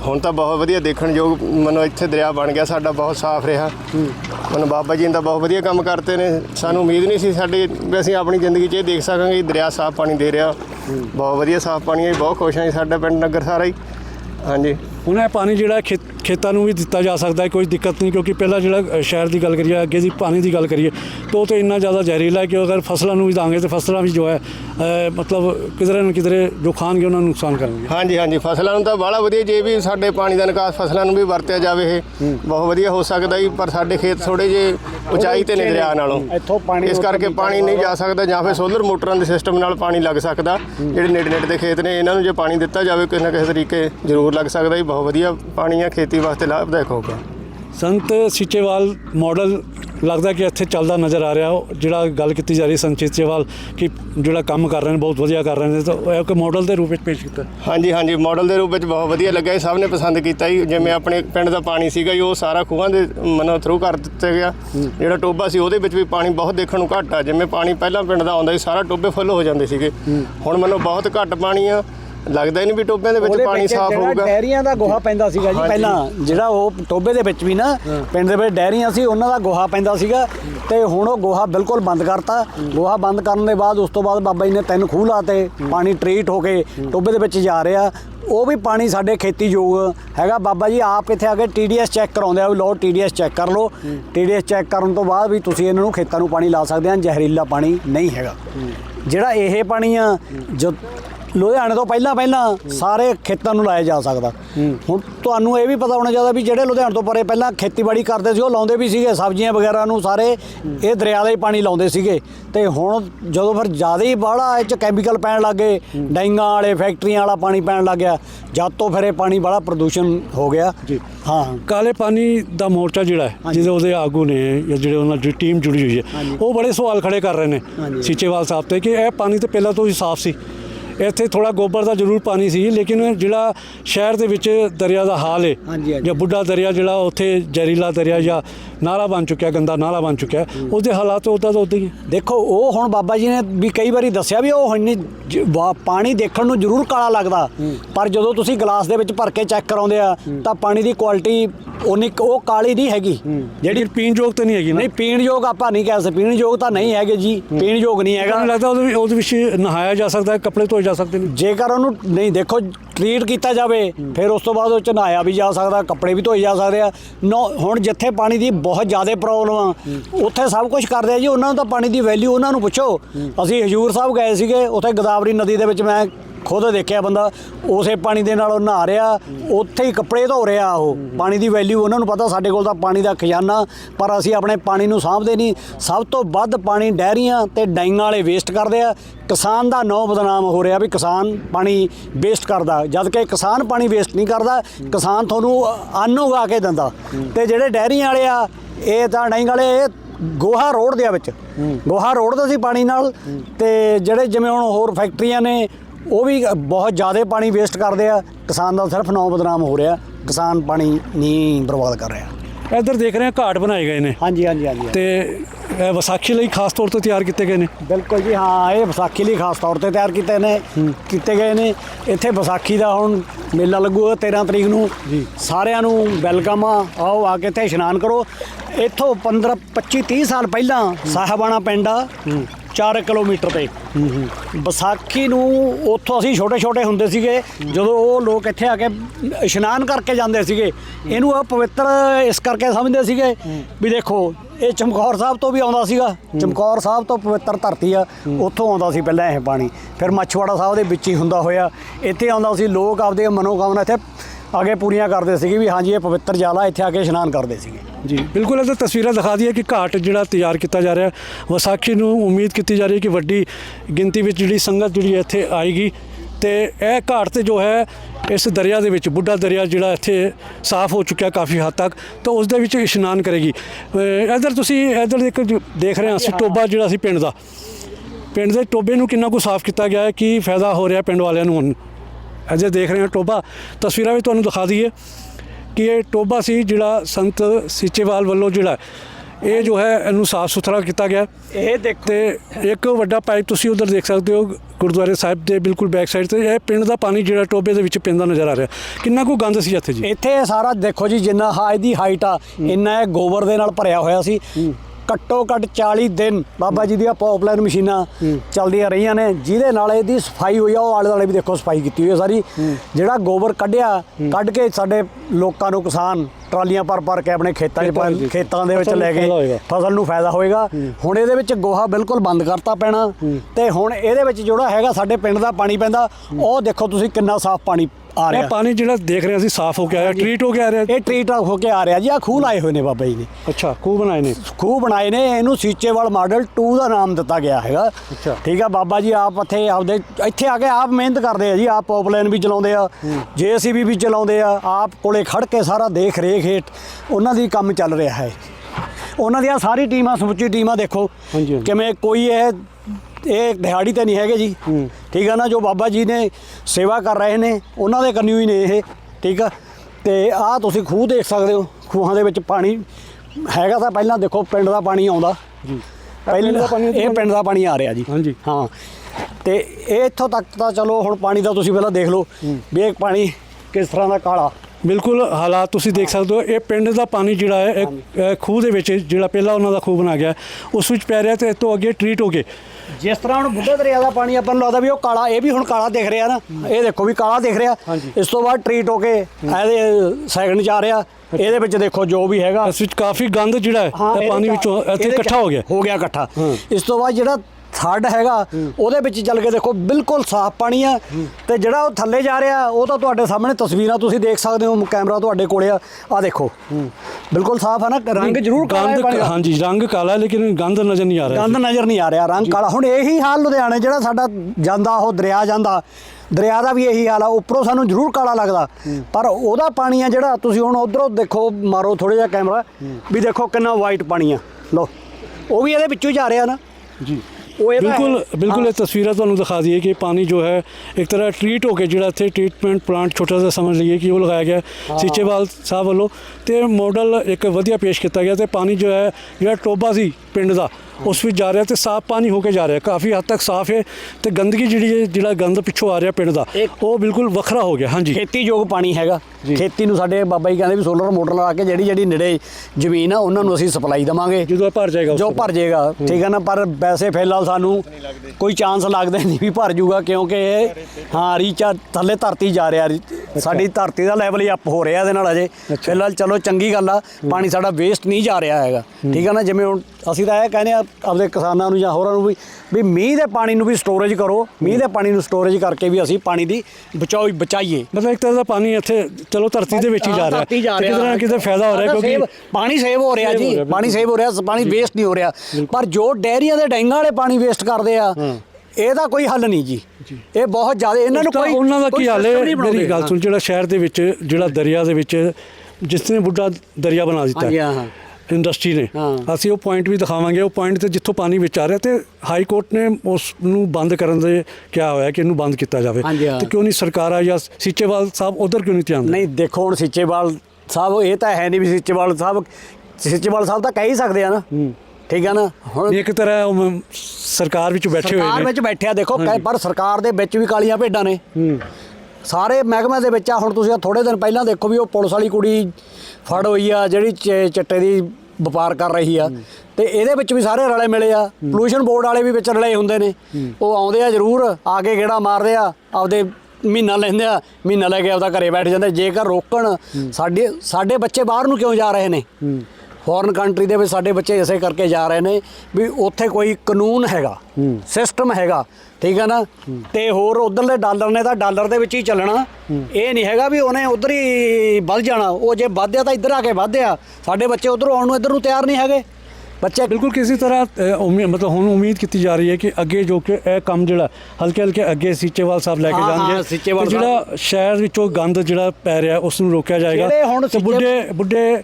ਹੁਣ ਤਾਂ ਬਹੁਤ ਵਧੀਆ ਦੇਖਣ ਯੋਗ ਮਨੋ ਇੱਥੇ ਦਰਿਆ ਬਣ ਗਿਆ ਸਾਡਾ ਬਹੁਤ ਸਾਫ਼ ਰਿਹਾ। ਮਨ ਬਾਬਾ ਜੀ ਨੇ ਤਾਂ ਬਹੁਤ ਵਧੀਆ ਕੰਮ ਕਰਤੇ ਨੇ। ਸਾਨੂੰ ਉਮੀਦ ਨਹੀਂ ਸੀ ਸਾਡੇ ਵੀ ਅਸੀਂ ਆਪਣੀ ਜ਼ਿੰਦਗੀ 'ਚ ਇਹ ਦੇਖ ਸਕਾਂਗੇ ਕਿ ਦਰਿਆ ਸਾਫ਼ ਪਾਣੀ ਦੇ ਰਿਹਾ। ਬਹੁਤ ਵਧੀਆ ਸਾਫ਼ ਪਾਣੀ ਹੈ ਬਹੁਤ ਖੁਸ਼ ਹਾਂ ਜੀ ਸਾਡਾ ਪਿੰਡ ਨਗਰ ਸਾਰਾ ਹੀ। ਹਾਂਜੀ। ਹੁਣ ਇਹ ਪਾਣੀ ਜਿਹੜਾ ਖੇਤ ਨੂੰ ਵੀ ਦਿੱਤਾ ਜਾ ਸਕਦਾ ਹੈ ਕੋਈ ਦਿੱਕਤ ਨਹੀਂ ਕਿਉਂਕਿ ਪਹਿਲਾਂ ਜਿਹੜਾ ਸ਼ਹਿਰ ਦੀ ਗੱਲ ਕਰੀਏ ਅੱਗੇ ਦੀ ਪਾਣੀ ਦੀ ਗੱਲ ਕਰੀਏ ਤਾਂ ਉਹ ਤਾਂ ਇੰਨਾ ਜ਼ਿਆਦਾ ਜ਼ਹਿਰੀਲਾ ਹੈ ਕਿ ਅਗਰ ਫਸਲਾਂ ਨੂੰ ਵੀ ਦਾਂਗੇ ਤੇ ਫਸਲਾਂ ਵੀ ਜੋ ਹੈ ਮਤਲਬ ਕਿਧਰੇ ਨਾ ਕਿਧਰੇ ਜੋ ਖਾਣਗੇ ਉਹਨਾਂ ਨੂੰ ਨੁਕਸਾਨ ਕਰਨਗੇ। ਹਾਂਜੀ ਹਾਂਜੀ ਫਸਲਾਂ ਨੂੰ ਤਾਂ ਬਾਹਲਾ ਵਧੀਆ ਜੇ ਵੀ ਸਾਡੇ ਪਾਣੀ ਦਾ ਨਿਕਾਸ ਫਸਲਾਂ ਨੂੰ ਵੀ ਵਰਤਿਆ ਜਾਵੇ ਇਹ ਬਹੁਤ ਵਧੀਆ ਹੋ ਸਕਦਾ ਜੀ ਪਰ ਸਾਡੇ ਖੇਤ ਥੋੜੇ ਜੇ ਉਚਾਈ ਤੇ ਨੇ ਦਰਿਆ ਨਾਲੋਂ। ਇੱਥੋਂ ਪਾਣੀ ਇਸ ਕਰਕੇ ਪਾਣੀ ਨਹੀਂ ਜਾ ਸਕਦਾ ਜਾਂ ਫਿਰ ਸੋਲਰ ਮੋਟਰਾਂ ਦੇ ਸਿਸਟਮ ਨਾਲ ਪਾਣੀ ਲੱਗ ਸਕਦਾ ਜਿਹੜੇ ਨੇੜੇ ਨੇੜੇ ਦੇ ਖੇਤ ਨੇ ਇਹਨਾਂ ਨੂੰ ਜੇ ਪਾਣੀ ਦਿੱਤਾ ਜਾਵੇ ਕਿਸੇ ਨਾ ਕਿਸੇ ਤਰੀਕੇ ਜ਼ਰੂਰ ਲੱਗ ਸਕਦਾ ਜੀ ਬਹੁਤ ਵਧੀਆ ਪਾਣੀ ਆ ਖੇਤੀ ਵਾਸਤੇ ਲਾਭਦਾਇਕ ਹੋਊਗਾ ਸੰਤ ਸੀਚੇਵਾਲ ਮਾਡਲ ਲੱਗਦਾ ਕਿ ਇੱਥੇ ਚੱਲਦਾ ਨਜ਼ਰ ਆ ਰਿਹਾ। ਉਹ ਜਿਹੜਾ ਗੱਲ ਕੀਤੀ ਜਾ ਰਹੀ ਸੰਤ ਸੀਚੇਵਾਲ ਕਿ ਜਿਹੜਾ ਕੰਮ ਕਰ ਰਹੇ ਨੇ ਬਹੁਤ ਵਧੀਆ ਕਰ ਰਹੇ ਨੇ ਤਾਂ ਉਹ ਇੱਕ ਮਾਡਲ ਦੇ ਰੂਪ ਵਿੱਚ ਪੇਸ਼ ਕੀਤਾ। ਹਾਂਜੀ ਹਾਂਜੀ ਮਾਡਲ ਦੇ ਰੂਪ ਵਿੱਚ ਬਹੁਤ ਵਧੀਆ ਲੱਗਾ ਸਭ ਨੇ ਪਸੰਦ ਕੀਤਾ ਜੀ। ਜਿਵੇਂ ਆਪਣੇ ਪਿੰਡ ਦਾ ਪਾਣੀ ਸੀਗਾ ਜੀ ਉਹ ਸਾਰਾ ਖੂਹਾਂ ਦੇ ਮਨੋਂ ਥਰੂ ਕਰ ਦਿੱਤਾ ਗਿਆ। ਜਿਹੜਾ ਟੋਬਾ ਸੀ ਉਹਦੇ ਵਿੱਚ ਵੀ ਪਾਣੀ ਬਹੁਤ ਦੇਖਣ ਨੂੰ ਘੱਟ ਆ। ਜਿਵੇਂ ਪਾਣੀ ਪਹਿਲਾਂ ਪਿੰਡ ਦਾ ਆਉਂਦਾ ਸੀ ਸਾਰਾ ਟੋਬੇ ਫੁੱਲ ਹੋ ਜਾਂਦੇ ਸੀਗੇ। ਹੁਣ ਮੈਨੂੰ ਬਹੁਤ ਘੱਟ ਪਾਣੀ ਆ। ਲੱਗਦਾ ਹੀ ਨਹੀਂ ਵੀ ਟੋਬਿਆਂ ਦੇ ਵਿੱਚ ਉਹਦੇ ਪਾਣੀ ਸਾਫ਼ ਜਿਹੜਾ ਹੋਊਗਾ। ਡੈਰੀਆਂ ਦਾ ਗੋਹਾ ਪੈਂਦਾ ਸੀਗਾ ਜੀ। ਪਹਿਲਾਂ ਜਿਹੜਾ ਉਹ ਟੋਬੇ ਦੇ ਵਿੱਚ ਵੀ ਨਾ ਪਿੰਡ ਦੇ ਵਿੱਚ ਡੈਰੀਆਂ ਸੀ ਉਹਨਾਂ ਦਾ ਗੋਹਾ ਪੈਂਦਾ ਸੀਗਾ। ਤੇ ਹੁਣ ਉਹ ਗੋਹਾ ਬਿਲਕੁਲ ਬੰਦ ਕਰਤਾ। ਗੋਹਾ ਬੰਦ ਕਰਨ ਦੇ ਬਾਅਦ ਉਸ ਤੋਂ ਬਾਅਦ ਬਾਬਾ ਜੀ ਨੇ ਤਿੰਨ ਖੂਹ ਲਾਤੇ ਪਾਣੀ ਟ੍ਰੀਟ ਹੋ ਕੇ ਟੋਬੇ ਦੇ ਵਿੱਚ ਜਾ ਰਿਹਾ। ਉਹ ਵੀ ਪਾਣੀ ਸਾਡੇ ਖੇਤੀ ਯੋਗ ਹੈਗਾ। ਬਾਬਾ ਜੀ ਆਪ ਇੱਥੇ ਆ ਕੇ ਟੀਡੀਐਸ ਚੈੱਕ ਕਰਾਉਂਦੇ ਆ ਵੀ ਲੋ ਟੀਡੀਐਸ ਚੈੱਕ ਕਰ ਲਓ। ਟੀਡੀਐਸ ਚੈੱਕ ਕਰਨ ਤੋਂ ਬਾਅਦ ਵੀ ਤੁਸੀਂ ਇਹਨਾਂ ਨੂੰ ਖੇਤਾਂ ਨੂੰ ਪਾਣੀ ਲਾ ਸਕਦੇ ਆ। ਜ਼ਹਿਰੀਲਾ ਪਾਣੀ ਨਹੀਂ ਹੈਗਾ। ਜਿਹੜਾ ਇਹ ਪਾਣੀ ਆ ਜੋ ਲੁਧਿਆਣੇ ਤੋਂ ਪਹਿਲਾਂ ਪਹਿਲਾਂ ਸਾਰੇ ਖੇਤਾਂ ਨੂੰ ਲਾਇਆ ਜਾ ਸਕਦਾ। ਹੁਣ ਤੁਹਾਨੂੰ ਇਹ ਵੀ ਪਤਾ ਹੋਣਾ ਚਾਹੀਦਾ ਵੀ ਜਿਹੜੇ ਲੁਧਿਆਣੇ ਤੋਂ ਪਰੇ ਪਹਿਲਾਂ ਖੇਤੀਬਾੜੀ ਕਰਦੇ ਸੀ ਉਹ ਲਾਉਂਦੇ ਵੀ ਸੀਗੇ ਸਬਜ਼ੀਆਂ ਵਗੈਰਾ ਨੂੰ ਸਾਰੇ ਇਹ ਦਰਿਆ ਦਾ ਹੀ ਪਾਣੀ ਲਾਉਂਦੇ ਸੀਗੇ। ਤੇ ਹੁਣ ਜਦੋਂ ਫਿਰ ਜ਼ਿਆਦਾ ਹੀ ਬਾਹਲਾ ਇਹ ਚ ਕੈਮੀਕਲ ਪੈਣ ਲੱਗੇ ਡਾਈਆਂ ਵਾਲੇ ਫੈਕਟਰੀਆਂ ਵਾਲਾ ਪਾਣੀ ਪੈਣ ਲੱਗ ਗਿਆ ਜਦ ਤੋਂ ਫਿਰ ਇਹ ਪਾਣੀ ਬੜਾ ਪ੍ਰਦੂਸ਼ਣ ਹੋ ਗਿਆ। ਜੀ। ਹਾਂ। ਕਾਲੇ ਪਾਣੀ ਦਾ ਮੋਰਚਾ ਜਿਹੜਾ ਹੈ ਜਿਹਦੇ ਉਹਦੇ ਆਗੂ ਨੇ ਜਾਂ ਜਿਹੜੇ ਉਹਨਾਂ ਦੀ ਟੀਮ ਜੁੜੀ ਹੋਈ ਹੈ ਉਹ ਬੜੇ ਸਵਾਲ ਖੜੇ ਕਰ ਰਹੇ ਨੇ। ਸੀਚੇਵਾਲ ਸਾਹਿਬ ਤੇ ਕਿ ਇਹ ਪਾਣੀ ਤੇ ਪਹਿਲਾਂ ਤੋਂ ਹੀ ਸਾਫ਼ ਸੀ। ਇੱਥੇ ਥੋੜਾ ਗੋਬਰ ਦਾ ਜ਼ਰੂਰ ਪਾਣੀ ਸੀ ਲੇਕਿਨ ਜਿਹੜਾ ਸ਼ਹਿਰ ਦੇ ਵਿੱਚ ਦਰਿਆ ਦਾ ਹਾਲ ਹੈ। ਜਾਂ ਬੁੱਢਾ ਦਰਿਆ ਜਿਹੜਾ ਉੱਥੇ ਜ਼ਹਿਰੀਲਾ ਦਰਿਆ ਜਾਂ ਨਾਲਾ ਬਣ ਚੁੱਕਿਆ ਗੰਦਾ ਨਾਲਾ ਬਣ ਚੁੱਕਿਆ ਉਹਦੇ ਹਾਲਾਤ ਉਦਾਂ ਦਾ ਉਦਾਂ ਹੀ ਦੇਖੋ ਉਹ ਹੁਣ ਬਾਬਾ ਜੀ ਨੇ ਵੀ ਕਈ ਵਾਰੀ ਦੱਸਿਆ ਵੀ ਉਹ ਹੁਣ ਪਾਣੀ ਦੇਖਣ ਨੂੰ ਜ਼ਰੂਰ ਕਾਲਾ ਲੱਗਦਾ ਪਰ ਜਦੋਂ ਤੁਸੀਂ ਗਲਾਸ ਦੇ ਵਿੱਚ ਭਰ ਕੇ ਚੈੱਕ ਕਰਾਉਂਦੇ ਆ ਤਾਂ ਪਾਣੀ ਦੀ ਕੁਆਲਿਟੀ ਉਨੀ ਉਹ ਕਾਲੀ ਨਹੀਂ ਹੈਗੀ। ਜਿਹੜੀ ਪੀਣ ਯੋਗ ਤਾਂ ਨਹੀਂ ਹੈਗੀ ਨਹੀਂ ਪੀਣ ਯੋਗ ਆਪਾਂ ਨਹੀਂ ਕਹਿ ਸਕਦੇ। ਪੀਣ ਯੋਗ ਤਾਂ ਨਹੀਂ ਹੈਗੇ ਜੀ ਪੀਣ ਯੋਗ ਨਹੀਂ ਮੈਨੂੰ ਹੈਗਾ ਲੱਗਦਾ ਉਹਦੇ ਵਿੱਚ- ਉਹਦੇ ਵਿੱਚ ਨਹਾਇਆ ਜਾ ਸਕਦਾ ਕੱਪੜੇ ਧੋਏ ਜਾ ਸਕਦੇ ਨੇ। ਜੇਕਰ ਉਹਨੂੰ ਨਹੀਂ ਦੇਖੋ ਟ੍ਰੀਟ ਕੀਤਾ ਜਾਵੇ ਫਿਰ ਉਸ ਤੋਂ ਬਾਅਦ ਉਹ ਚ ਨਹਾਇਆ ਵੀ ਜਾ ਸਕਦਾ ਕੱਪੜੇ ਵੀ ਧੋਏ ਜਾ ਸਕਦੇ ਆ। ਹੁਣ ਜਿੱਥੇ ਪਾਣੀ ਦੀ ਬਹੁਤ ਜ਼ਿਆਦਾ ਪ੍ਰੋਬਲਮ ਆ ਉੱਥੇ ਸਭ ਕੁਝ ਕਰਦੇ ਆ ਜੀ ਉਹਨਾਂ ਨੂੰ ਤਾਂ ਪਾਣੀ ਦੀ ਵੈਲਿਊ ਉਹਨਾਂ ਨੂੰ ਪੁੱਛੋ। ਅਸੀਂ ਹਜੂਰ ਸਾਹਿਬ ਗਏ ਸੀਗੇ ਉੱਥੇ ਗੋਦਾਵਰੀ ਨਦੀ ਦੇ ਵਿੱਚ ਮੈਂ ਖੁਦ ਦੇਖਿਆ ਬੰਦਾ, ਉਸੇ ਪਾਣੀ ਦੇ ਨਾਲ ਉਹ ਨਹਾ ਰਿਹਾ, ਉੱਥੇ ਹੀ ਕੱਪੜੇ ਧੋ ਰਿਹਾ ਉਹ। ਪਾਣੀ ਦੀ ਵੈਲਿਊ ਉਹਨਾਂ ਨੂੰ ਪਤਾ, ਸਾਡੇ ਕੋਲ ਤਾਂ ਪਾਣੀ ਦਾ ਖਜ਼ਾਨਾ, ਪਰ ਅਸੀਂ ਆਪਣੇ ਪਾਣੀ ਨੂੰ ਸਾਂਭਦੇ ਨਹੀਂ। ਸਭ ਤੋਂ ਵੱਧ ਪਾਣੀ ਡੈਰੀਆਂ ਤੇ ਡਾਈਆਂ ਵਾਲੇ ਵੇਸਟ ਕਰਦੇ ਆ। ਕਿਸਾਨ ਦਾ ਨੌ ਬਦਨਾਮ ਹੋ ਰਿਹਾ ਵੀ ਕਿਸਾਨ ਪਾਣੀ ਵੇਸਟ ਕਰਦਾ। ਜਦ ਕਿ ਕਿਸਾਨ ਪਾਣੀ ਵੇਸਟ ਨਹੀਂ ਕਰਦਾ, ਕਿਸਾਨ ਤੁਹਾਨੂੰ ਅੰਨ ਉਗਾ ਕੇ ਦਿੰਦਾ। ਤੇ ਜਿਹੜੇ ਡੈਰੀਆਂ ਵਾਲੇ ਆ, ਇਹ ਤਾਂ ਡਾਈਆਂ ਵਾਲੇ, ਇਹ ਗੋਹਾ ਰੋਡ ਦੇ ਵਿੱਚ। ਗੋਹਾ ਰੋਡਦਾ ਸੀ ਪਾਣੀ ਨਾਲ। ਤੇ ਜਿਹੜੇ ਜਿਵੇਂ ਹੁਣ ਹੋਰ ਫੈਕਟਰੀਆਂ ਨੇ ਉਹ ਵੀ ਬਹੁਤ ਜ਼ਿਆਦਾ ਪਾਣੀ ਵੇਸਟ ਕਰਦੇ ਆ। ਕਿਸਾਨ ਦਾ ਸਿਰਫ ਨਾਂ ਬਦਨਾਮ ਹੋ ਰਿਹਾ। ਕਿਸਾਨ ਪਾਣੀ ਨਹੀਂ ਬਰਬਾਦ ਕਰ ਰਿਹਾ। ਇੱਧਰ ਦੇਖ ਰਹੇ ਹਾਂ ਘਾਟ ਬਣਾਏ ਗਏ ਨੇ। ਹਾਂਜੀ ਹਾਂਜੀ ਹਾਂਜੀ। ਤੇ ਇਹ ਵਿਸਾਖੀ ਲਈ ਖਾਸ ਤੌਰ ਤੇ ਤਿਆਰ ਕੀਤੇ ਗਏ ਨੇ। ਬਿਲਕੁਲ ਜੀ ਹਾਂ ਇਹ ਵਿਸਾਖੀ ਲਈ ਖਾਸ ਤੌਰ ਤੇ ਤਿਆਰ ਕੀਤੇ ਨੇ ਕੀਤੇ ਗਏ ਨੇ। ਇੱਥੇ ਵਿਸਾਖੀ ਦਾ ਹੁਣ ਮੇਲਾ ਲੱਗੂਗਾ 13 ਤਰੀਕ ਨੂੰ। ਜੀ। ਸਾਰਿਆਂ ਨੂੰ ਵੈਲਕਮ ਆ। ਆਓ ਆ ਕੇ ਇੱਥੇ ਇਸ਼ਨਾਨ ਕਰੋ। ਇੱਥੋਂ 15 25 30 ਸਾਲ ਪਹਿਲਾਂ ਸਾਹਿਬਾਨਾ ਪਿੰਡ ਆ। 4 ਕਿਲੋਮੀਟਰ ਤੇ। ਵਿਸਾਖੀ ਨੂੰ ਉੱਥੋਂ ਅਸੀਂ ਛੋਟੇ ਛੋਟੇ ਹੁੰਦੇ ਸੀਗੇ, ਜਦੋਂ ਉਹ ਲੋਕ ਇੱਥੇ ਆ ਕੇ ਇਸ਼ਨਾਨ ਕਰਕੇ ਜਾਂਦੇ ਸੀਗੇ, ਇਹਨੂੰ ਉਹ ਪਵਿੱਤਰ ਇਸ ਕਰਕੇ ਸਮਝਦੇ ਸੀਗੇ ਵੀ ਦੇਖੋ, ਇਹ ਚਮਕੌਰ ਸਾਹਿਬ ਤੋਂ ਵੀ ਆਉਂਦਾ ਸੀਗਾ। ਚਮਕੌਰ ਸਾਹਿਬ ਤੋਂ ਪਵਿੱਤਰ ਧਰਤੀ ਆ, ਉੱਥੋਂ ਆਉਂਦਾ ਸੀ ਪਹਿਲਾਂ ਇਹ ਪਾਣੀ। ਫਿਰ ਮੱਛਵਾੜਾ ਸਾਹਿਬ ਦੇ ਵਿੱਚ ਹੀ ਹੁੰਦਾ ਹੋਇਆ। ਇੱਥੇ ਆਉਂਦਾ ਸੀ, ਲੋਕ ਆਪਦੇ ਮਨੋਕਾਮਨਾ ਇੱਥੇ ਅੱਗੇ ਪੂਰੀਆਂ ਕਰਦੇ ਸੀਗੇ ਵੀ ਹਾਂਜੀ, ਇਹ ਪਵਿੱਤਰ ਜਾਲਾ ਇੱਥੇ ਆ ਕੇ ਇਸ਼ਨਾਨ ਕਰਦੇ ਸੀਗੇ। ਜੀ, ਬਿਲਕੁਲ ਇਹ ਤਸਵੀਰਾਂ ਦਿਖਾ ਦਈਏ ਕਿ ਘਾਟ ਜਿਹੜਾ ਤਿਆਰ ਕੀਤਾ ਜਾ ਰਿਹਾ। ਵਿਸਾਖੀ ਨੂੰ ਉਮੀਦ ਕੀਤੀ ਜਾ ਰਹੀ ਹੈ ਕਿ ਵੱਡੀ ਗਿਣਤੀ ਵਿੱਚ ਜਿਹੜੀ ਸੰਗਤ ਜਿਹੜੀ ਇੱਥੇ ਆਏਗੀ। ਤੇ ਇਹ ਘਾਟ ਤੇ ਜੋ ਹੈ, ਇਸ ਦਰਿਆ ਦੇ ਵਿੱਚ, ਬੁੱਢਾ ਦਰਿਆ ਜਿਹੜਾ ਇੱਥੇ ਸਾਫ਼ ਹੋ ਚੁੱਕਿਆ ਕਾਫੀ ਹੱਦ ਤੱਕ, ਤਾਂ ਉਸ ਦੇ ਵਿੱਚ ਇਸ਼ਨਾਨ ਕਰੇਗੀ। ਅਹ ਇੱਧਰ ਤੁਸੀਂ ਇੱਧਰ ਇੱਕ ਜੋ ਦੇਖ ਰਹੇ ਹਾਂ, ਅਸੀਂ ਟੋਬਾ ਜਿਹੜਾ ਸੀ ਪਿੰਡ ਦਾ। ਪਿੰਡ ਦੇ ਟੋਬੇ ਨੂੰ ਕਿੰਨਾ ਕੁ ਸਾਫ਼ ਕੀਤਾ ਗਿਆ ਹੈ, ਕੀ ਫਾਇਦਾ ਹੋ ਰਿਹਾ ਪਿੰਡ ਵਾਲਿਆਂ ਨੂੰ ਹੁਣ? ਅਜੇ ਦੇਖ ਰਹੇ ਹਾਂ ਟੋਬਾ। ਤਸਵੀਰਾਂ ਵੀ ਤੁਹਾਨੂੰ ਦਿਖਾ ਦਈਏ ਕਿ ਇਹ ਟੋਬਾ ਸੀ ਜਿਹੜਾ ਸੰਤ ਸੀਚੇਵਾਲ ਵੱਲੋਂ ਜਿਹੜਾ ਇਹ ਜੋ ਹੈ ਇਹਨੂੰ ਸਾਫ਼ ਸੁਥਰਾ ਕੀਤਾ ਗਿਆ। ਇਹ ਦੇਖੋ। ਤੇ ਇੱਕ ਵੱਡਾ ਪਾਈਪ ਤੁਸੀਂ ਉਧਰ ਦੇਖ ਸਕਦੇ ਹੋ ਗੁਰਦੁਆਰੇ ਸਾਹਿਬ ਦੇ ਬਿਲਕੁਲ ਬੈਕ ਸਾਈਡ ਤੇ। ਇਹ ਪਿੰਡ ਦਾ ਪਾਣੀ ਜਿਹੜਾ ਟੋਬੇ ਦੇ ਵਿੱਚ ਪੈਂਦਾ ਨਜ਼ਰ ਆ ਰਿਹਾ। ਕਿੰਨਾ ਕੁ ਗੰਦ ਸੀ ਇੱਥੇ ਜੀ? ਇੱਥੇ ਸਾਰਾ ਦੇਖੋ ਜੀ ਜਿੰਨਾ ਹਾਈ ਦੀ ਹਾਈਟ ਆ ਇੰਨਾ ਇਹ ਗੋਬਰ ਦੇ ਨਾਲ ਭਰਿਆ ਹੋਇਆ ਸੀ। ਘੱਟੋ ਘੱਟ 40 ਦਿਨ ਬਾਬਾ ਜੀ ਦੀਆਂ ਪੌਪਲਾਈਨ ਮਸ਼ੀਨਾਂ ਚੱਲਦੀਆਂ ਰਹੀਆਂ ਨੇ ਜਿਹਦੇ ਨਾਲ ਇਹਦੀ ਸਫ਼ਾਈ ਹੋਈ ਆ ਉਹ ਆਲੇ ਦੁਆਲੇ ਵੀ ਦੇਖੋ ਸਫ਼ਾਈ ਕੀਤੀ ਹੋਈ ਹੈ ਸਾਰੀ। ਜਿਹੜਾ ਗੋਬਰ ਕੱਢਿਆ ਕੱਢ ਕੇ ਸਾਡੇ ਲੋਕਾਂ ਨੂੰ ਕਿਸਾਨ ਟਰਾਲੀਆਂ ਭਰ ਭਰ ਕੇ ਆਪਣੇ ਖੇਤਾਂ 'ਚ ਖੇਤਾਂ ਦੇ ਵਿੱਚ ਲੈ ਕੇ। ਫਸਲ ਨੂੰ ਫਾਇਦਾ ਹੋਏਗਾ। ਹੁਣ ਇਹਦੇ ਵਿੱਚ ਗੋਹਾ ਬਿਲਕੁਲ ਬੰਦ ਕਰਤਾ ਪੈਣਾ। ਤੇ ਹੁਣ ਇਹਦੇ ਵਿੱਚ ਜਿਹੜਾ ਹੈਗਾ ਸਾਡੇ ਪਿੰਡ ਦਾ ਪਾਣੀ ਪੈਂਦਾ ਉਹ ਦੇਖੋ ਤੁਸੀਂ ਕਿੰਨਾ ਸਾਫ਼ ਪਾਣੀ ਆ ਇਹ ਰਿਹਾ ਪਾਣੀ ਜਿਹੜਾ ਦੇਖ ਰਹੇ ਅਸੀਂ ਸਾਫ਼ ਹੋ ਕੇ ਆਇਆ ਟ੍ਰੀਟ ਹੋ ਕੇ ਆ ਰਿਹਾ। ਇਹ ਟ੍ਰੀਟ ਹੋ ਕੇ ਆ ਰਿਹਾ ਜੀ ਆ ਖੂਹ ਲਾਏ ਹੋਏ ਨੇ ਬਾਬਾ ਜੀ ਨੇ। ਅੱਛਾ ਖੂਹ ਬਣਾਏ ਨੇ। ਖੂਹ ਬਣਾਏ ਨੇ ਇਹਨੂੰ ਸੀਚੇਵਾਲ ਮਾਡਲ 2 ਦਾ ਨਾਮ ਦਿੱਤਾ ਗਿਆ ਹੈਗਾ। ਅੱਛਾ। ਠੀਕ ਆ ਬਾਬਾ ਜੀ ਆਪ ਇੱਥੇ ਆਪਦੇ ਇੱਥੇ ਆ ਕੇ ਆਪ ਮਿਹਨਤ ਕਰਦੇ ਆ ਜੀ ਆਪ ਪੌਪਲਾਈਨ ਵੀ ਚਲਾਉਂਦੇ ਆ ਜੇਸੀਬੀ ਵੀ ਚਲਾਉਂਦੇ ਆ ਆਪ ਕੋਲੇ ਖੜ ਕੇ ਸਾਰਾ ਦੇਖ ਰੇਖ ਹੇਠ ਉਹਨਾਂ ਦੀ ਕੰਮ ਚੱਲ ਰਿਹਾ ਹੈ। ਉਹਨਾਂ ਦੀਆਂ ਸਾਰੀ ਟੀਮਾਂ ਸਮੁੱਚੀ ਟੀਮਾਂ ਦੇਖੋ। ਕਿਵੇਂ ਕੋਈ ਇਹ ਇਹ ਦਿਹਾੜੀ ਤੇ ਨਹੀਂ ਹੈਗੇ ਜੀ। ਠੀਕ ਆ ਨਾ ਜੋ ਬਾਬਾ ਜੀ ਨੇ ਸੇਵਾ ਕਰ ਰਹੇ ਨੇ ਉਹਨਾਂ ਦੇ ਕੰਨਿਓ ਹੀ ਨੇ ਇਹ ਠੀਕ ਆ। ਤੇ ਆਹ ਤੁਸੀਂ ਖੂਹ ਦੇਖ ਸਕਦੇ ਹੋ ਖੂਹਾਂ ਦੇ ਵਿੱਚ ਪਾਣੀ ਹੈਗਾ ਤਾਂ ਪਹਿਲਾਂ ਦੇਖੋ ਪਿੰਡ ਦਾ ਪਾਣੀ ਆਉਂਦਾ। ਜੀ। ਪਿੰਡ ਦਾ ਪਾਣੀ ਇਹ ਪਿੰਡ ਦਾ ਪਾਣੀ ਆ ਰਿਹਾ ਜੀ। ਹਾਂਜੀ। ਹਾਂ। ਤੇ ਇਹ ਇੱਥੋਂ ਤੱਕ ਤਾਂ ਚਲੋ ਹੁਣ ਪਾਣੀ ਦਾ ਤੁਸੀਂ ਪਹਿਲਾਂ ਦੇਖ ਲਓ ਵੀ ਇਹ ਪਾਣੀ ਕਿਸ ਤਰ੍ਹਾਂ ਦਾ ਕਾਲਾ। ਬਿਲਕੁਲ ਹਾਲਾਤ ਤੁਸੀਂ ਦੇਖ ਸਕਦੇ ਹੋ ਇਹ ਪਿੰਡ ਦਾ ਪਾਣੀ ਜਿਹੜਾ ਹੈ ਇਹ ਖੂਹ ਦੇ ਵਿੱਚ ਜਿਹੜਾ ਪਹਿਲਾਂ ਉਹਨਾਂ ਦਾ ਖੂਹ ਬਣਾ ਗਿਆ ਉਸ ਵਿੱਚ ਪੈ ਰਿਹਾ ਤੇ ਇਸ ਤੋਂ ਅੱਗੇ ਟ੍ਰੀਟ ਹੋ ਕੇ ਜਿਸ ਤਰ੍ਹਾਂ ਹੁਣ ਬੁੱਢੇ ਦਰਿਆ ਦਾ ਪਾਣੀ ਆਪਾਂ ਨੂੰ ਲੱਗਦਾ ਵੀ ਉਹ ਕਾਲਾ ਇਹ ਵੀ ਹੁਣ ਕਾਲਾ ਦਿਖ ਰਿਹਾ ਨਾ ਇਹ ਦੇਖੋ ਵੀ ਕਾਲਾ ਦਿਖ ਰਿਹਾ। ਇਸ ਤੋਂ ਬਾਅਦ ਟ੍ਰੀਟ ਹੋ ਕੇ ਇਹਦੇ ਸੈਕਿੰਡ ਚ ਆ ਰਿਹਾ। ਇਹਦੇ ਵਿੱਚ ਦੇਖੋ ਜੋ ਵੀ ਹੈਗਾ। ਇਸ ਵਿੱਚ ਕਾਫੀ ਗੰਦ ਜਿਹੜਾ ਹੈ ਪਾਣੀ ਵਿੱਚੋਂ ਇੱਥੇ ਇਕੱਠਾ ਹੋ ਗਿਆ। ਹੋ ਗਿਆ ਇਕੱਠਾ। ਇਸ ਤੋਂ ਬਾਅਦ ਜਿਹੜਾ ਥਰਡ ਹੈਗਾ ਉਹਦੇ ਵਿੱਚ ਚੱਲ ਕੇ ਦੇਖੋ ਬਿਲਕੁਲ ਸਾਫ਼ ਪਾਣੀ ਆ। ਤੇ ਜਿਹੜਾ ਉਹ ਥੱਲੇ ਜਾ ਰਿਹਾ ਉਹ ਤਾਂ ਤੁਹਾਡੇ ਸਾਹਮਣੇ ਤਸਵੀਰਾਂ ਤੁਸੀਂ ਦੇਖ ਸਕਦੇ ਹੋ ਕੈਮਰਾ ਤੁਹਾਡੇ ਕੋਲੇ ਆ। ਆ ਦੇਖੋ ਬਿਲਕੁਲ ਸਾਫ਼ ਆ ਨਾ ਰੰਗ ਜ਼ਰੂਰ ਕਾਲਾ ਹੈ ਪਾਣੀ ਗੰਦ ਦਾ। ਹਾਂਜੀ ਰੰਗ ਕਾਲਾ ਹੈ, ਲੇਕਿਨ ਗੰਦ ਨਜ਼ਰ ਨਹੀਂ ਆ ਰਿਹਾ ਗੰਦ ਨਜ਼ਰ ਨਹੀਂ ਆ ਰਿਹਾ ਰੰਗ ਕਾਲਾ। ਹੁਣ ਇਹੀ ਹਾਲ ਲੁਧਿਆਣੇ ਜਿਹੜਾ ਸਾਡਾ ਜਾਂਦਾ ਉਹ ਦਰਿਆ ਜਾਂਦਾ ਦਰਿਆ ਦਾ ਵੀ ਇਹੀ ਹਾਲ ਆ ਉੱਪਰੋਂ ਸਾਨੂੰ ਜ਼ਰੂਰ ਕਾਲਾ ਲੱਗਦਾ। ਪਰ ਉਹਦਾ ਪਾਣੀ ਆ ਜਿਹੜਾ ਤੁਸੀਂ ਹੁਣ ਉਧਰੋਂ ਦੇਖੋ ਮਾਰੋ ਥੋੜਾ ਜਿਹਾ ਕੈਮਰਾ ਵੀ ਦੇਖੋ ਕਿੰਨਾ ਵਾਈਟ ਪਾਣੀ ਆ। ਲੋ ਉਹ ਵੀ ਇਹਦੇ ਵਿੱਚੋਂ ਹੀ ਜਾ ਰਿਹਾ ਨਾ। ਜੀ। ਉਹ ਬਿਲਕੁਲ ਬਿਲਕੁਲ ਇਹ ਤਸਵੀਰਾਂ ਤੁਹਾਨੂੰ ਦਿਖਾ ਦਈਏ ਕਿ ਪਾਣੀ ਜੋ ਹੈ ਇੱਕ ਤਰ੍ਹਾਂ ਟ੍ਰੀਟ ਹੋ ਕੇ ਜਿਹੜਾ ਇੱਥੇ ਟ੍ਰੀਟਮੈਂਟ ਪਲਾਂਟ ਛੋਟਾ ਜਿਹਾ ਸਮਝ ਲਈਏ ਕਿ ਉਹ ਲਗਾਇਆ ਗਿਆ ਸੀਚੇਵਾਲ ਸਾਹਿਬ ਵੱਲੋਂ ਤੇ ਮਾਡਲ ਇੱਕ ਵਧੀਆ ਪੇਸ਼ ਕੀਤਾ ਗਿਆ ਤੇ ਪਾਣੀ ਜੋ ਹੈ ਜਿਹੜਾ ਟੋਬਾ ਸੀ ਪਿੰਡ ਦਾ ਉਸ ਵਿੱਚ ਜਾ ਰਿਹਾ ਤੇ ਸਾਫ਼ ਪਾਣੀ ਹੋ ਕੇ ਜਾ ਰਿਹਾ। ਕਾਫੀ ਹੱਦ ਤੱਕ ਸਾਫ਼ ਹੈ ਤੇ ਗੰਦਗੀ ਜਿਹੜੀ ਜਿਹੜਾ ਗੰਦ ਪਿੱਛੋਂ ਆ ਰਿਹਾ ਪਿੰਡ ਦਾ ਉਹ ਬਿਲਕੁਲ ਵੱਖਰਾ ਹੋ ਗਿਆ। ਹਾਂਜੀ। ਖੇਤੀਯੋਗ ਪਾਣੀ ਹੈਗਾ। ਖੇਤੀ ਨੂੰ ਸਾਡੇ ਬਾਬਾ ਜੀ ਕਹਿੰਦੇ ਵੀ ਸੋਲਰ ਮੋਟਰ ਲਾ ਕੇ ਜਿਹੜੀ ਜਿਹੜੀ ਨੇੜੇ ਜ਼ਮੀਨ ਆ ਉਹਨਾਂ ਨੂੰ ਅਸੀਂ ਸਪਲਾਈ ਦੇਵਾਂਗੇ। ਜਦੋਂ ਇਹ ਭਰ ਜਾਏਗਾ ਜੋ ਭਰ ਜਾਏਗਾ ਠੀਕ ਹੈ ਨਾ ਪਰ ਵੈਸੇ ਫਿਲਹਾਲ ਸਾਨੂੰ ਕੋਈ ਚਾਂਸ ਲੱਗਦਾ ਨਹੀਂ ਵੀ ਭਰ ਜੂਗਾ ਕਿਉਂਕਿ ਹਾਂ ਰੀਚਾ ਥੱਲੇ ਧਰਤੀ ਜਾ ਰਿਹਾ। ਸਾਡੀ ਧਰਤੀ ਦਾ ਲੈਵਲ ਹੀ ਅਪ ਹੋ ਰਿਹਾ ਇਹਦੇ ਨਾਲ ਅਜੇ। ਫਿਲਹਾਲ ਚਲੋ ਚੰਗੀ ਗੱਲ ਆ ਪਾਣੀ ਸਾਡਾ ਵੇਸਟ ਨਹੀਂ ਜਾ ਰਿਹਾ ਹੈਗਾ। ਠੀਕ ਹੈ ਨਾ ਜਿਵੇਂ ਹੁਣ ਅਸੀਂ ਤਾਂ ਇਹ ਕਹਿੰਦੇ ਆ ਆਪਦੇ ਕਿਸਾਨਾਂ ਨੂੰ ਜਾਂ ਹੋਰਾਂ ਨੂੰ ਵੀ ਵੀ ਮੀਂਹ ਦੇ ਪਾਣੀ ਨੂੰ ਵੀ ਸਟੋਰੇਜ ਕਰੋ। ਮੀਂਹ ਦੇ ਪਾਣੀ ਨੂੰ ਸਟੋਰੇਜ ਕਰਕੇ ਵੀ ਅਸੀਂ ਪਾਣੀ ਦੀ ਬਚਾਓ ਬਚਾਈਏ। ਮਤਲਬ ਇੱਕ ਤਰ੍ਹਾਂ ਦਾ ਪਾਣੀ ਇੱਥੇ ਚਲੋ ਧਰਤੀ ਦੇ ਵਿੱਚ ਹੀ ਜਾ ਰਿਹਾ। ਕਿਤੇ ਨਾ ਕਿਤੇ ਫਾਇਦਾ ਹੋ ਰਿਹਾ ਕਿਉਂਕਿ ਪਾਣੀ ਸੇਵ ਹੋ ਰਿਹਾ ਜੀ। ਪਾਣੀ ਸੇਵ ਹੋ ਰਿਹਾ ਪਾਣੀ ਵੇਸਟ ਨਹੀਂ ਹੋ ਰਿਹਾ। ਪਰ ਜੋ ਡੈਰੀਆਂ ਦੇ ਡੈਂਗਾਂ ਵਾਲੇ ਪਾਣੀ ਵੇਸਟ ਕਰਦੇ ਆ ਇਹਦਾ ਕੋਈ ਹੱਲ ਨਹੀਂ ਜੀ। ਇਹ ਬਹੁਤ ਜ਼ਿਆਦਾ ਇਹਨਾਂ ਨੂੰ ਕੋਈ ਉਹਨਾਂ ਦਾ ਕੀ ਹਾਲ ਹੈ? ਮੇਰੀ। ਗੱਲ ਸੁਣ ਜਿਹੜਾ ਸ਼ਹਿਰ ਦੇ ਵਿੱਚ ਜਿਹੜਾ ਦਰਿਆ ਦੇ ਵਿੱਚ ਜਿਸ ਨੇ ਬੁੱਢਾ ਦਰਿਆ ਬਣਾ ਦਿੱਤਾ। ਹਾਂਜੀ, ਹਾਂ, ਹਾਂ। ਇੰਡਸਟਰੀ ਨੇ। ਹਾਂ। ਅਸੀਂ ਉਹ ਪੁਆਇੰਟ ਵੀ ਦਿਖਾਵਾਂਗੇ। ਉਹ ਪੁਆਇੰਟ ਤੇ ਜਿੱਥੋਂ ਪਾਣੀ ਵਿੱਚ ਆ ਰਿਹਾ ਤੇ ਹਾਈ ਕੋਰਟ ਨੇ ਉਸ ਨੂੰ ਬੰਦ ਕਰਨ ਦੇ ਕਿਹਾ ਹੋਇਆ ਕਿ ਇਹਨੂੰ ਬੰਦ ਕੀਤਾ ਜਾਵੇ। ਹਾਂਜੀ, ਹਾਂ। ਤੇ ਕਿਉਂ ਨਹੀਂ ਸਰਕਾਰਾਂ ਜਾਂ ਸੀਚੇਵਾਲ ਸਾਹਿਬ ਉਧਰ ਕਿਉਂ ਨਹੀਂ ਧਿਆਨ ਦੇ ਨਹੀਂ ਦੇਖੋ ਹੁਣ ਸਿੱਚੇਵਾਲ ਸਾਹਿਬ ਇਹ ਤਾਂ ਹੈ ਨਹੀਂ ਵੀ ਸਿੱਚੇਵਾਲ ਸਾਹਿਬ ਸਿੱਚੇਵਾਲ ਸਾਹਿਬ ਤਾਂ ਕਹਿ ਹੀ ਸਕਦੇ ਆ ਨਾ। ਠੀਕ ਹੈ ਨਾ? ਹੁਣ ਇੱਕ ਤਰ੍ਹਾਂ ਉਹ ਮ- ਸਰਕਾਰ ਵਿੱਚ ਬੈਠੇ ਸਰਕਾਰ ਹੋਏ ਵਿੱਚ ਨੇ ਬੈਠਿਆ ਦੇਖੋ ਕਹਿ- ਪਰ ਸਰਕਾਰ ਦੇ ਵਿੱਚ ਵੀ ਕਾਲੀਆਂ ਭੇਡਾਂ ਨੇ। ਸਾਰੇ ਮਹਿਕਮੇ ਦੇ ਵਿੱਚ ਆ ਹੁਣ ਤੁਸੀਂ ਥੋੜੇ ਦਿਨ ਪਹਿਲਾਂ ਦੇਖੋ ਵੀ ਉਹ ਪੁਲਿਸ ਵਾਲੀ ਕੁੜੀ ਫੜ ਹੋਈ ਆ ਜਿਹੜੀ ਚਿੱਟੇ ਦੀ ਵਪਾਰ ਕਰ ਰਹੀ ਆ। ਤੇ ਇਹਦੇ ਵਿੱਚ ਵੀ ਸਾਰੇ ਰਲੇ ਮਿਲੇ ਆ। ਪੋਲੂਸ਼ਨ ਬੋਰਡ ਵਾਲੇ ਵੀ ਵਿੱਚ ਰਲੇ ਹੁੰਦੇ ਨੇ। ਉਹ ਆਉਂਦੇ ਆ ਜ਼ਰੂਰ ਆ ਕੇ ਗੇੜਾ ਮਾਰਦੇ ਆ ਆਪਦੇ ਮਹੀਨਾ ਲੈਂਦੇ ਆ ਮਹੀਨਾ ਲੈ ਕੇ ਆਪਦਾ ਘਰੇ ਬੈਠ ਜਾਂਦੇ ਜੇਕਰ ਰੋਕਣ ਸਾਡੇ ਸਾਡੇ ਬੱਚੇ ਬਾਹਰ ਨੂੰ ਕਿਉਂ ਜਾ ਰਹੇ ਨੇ? ਫੋਰਨ ਕੰਟਰੀ ਦੇ ਵਿੱਚ ਸਾਡੇ ਬੱਚੇ ਇਸੇ ਕਰਕੇ ਜਾ ਰਹੇ ਨੇ ਵੀ ਉੱਥੇ ਕੋਈ ਕਾਨੂੰਨ ਹੈਗਾ ਸਿਸਟਮ ਹੈਗਾ ਠੀਕ ਹੈ ਨਾ? ਤੇ ਹੋਰ ਉਧਰਲੇ ਡਾਲਰ ਨੇ ਤਾਂ ਡਾਲਰ ਦੇ ਵਿੱਚ ਹੀ ਚੱਲਣਾ। ਇਹ ਨਹੀਂ ਹੈਗਾ ਵੀ ਉਹਨੇ ਉਧਰ ਹੀ ਵੱਧ ਜਾਣਾ। ਉਹ ਜੇ ਵਧਿਆ ਤਾਂ ਇੱਧਰ ਆ ਕੇ ਵਧਿਆ। ਸਾਡੇ ਬੱਚੇ ਉਧਰੋਂ ਆਉਣ ਨੂੰ ਇੱਧਰ ਨੂੰ ਤਿਆਰ ਨਹੀਂ ਹੈਗੇ। ਬੱਚੇ ਬਿਲਕੁਲ ਕਿਸੇ ਤਰ੍ਹਾਂ ਅ, ਉਮੀ- ਮਤਲਬ ਹੁਣ ਉਮੀਦ ਕੀਤੀ ਜਾ ਰਹੀ ਹੈ ਕਿ ਅੱਗੇ ਜੋ ਕਿ ਇਹ ਕੰਮ ਜਿਹੜਾ ਹਲਕੇ ਹਲਕੇ ਅੱਗੇ ਸੀਚੇਵਾਲ ਸਾਹਿਬ ਲੈ ਕੇ ਜਾਣਗੇ। ਜਿਹੜਾ ਸ਼ਹਿਰ ਵਿੱਚੋਂ ਗੰਦ ਜਿਹੜਾ ਪੈ ਰਿਹਾ ਉਸ ਨੂੰ ਰੋਕਿਆ ਜਾਏਗਾ। ਜਿਹੜੇ ਹੁਣ ਤੇ ਬੁੱਢੇ ਬੁੱਢੇ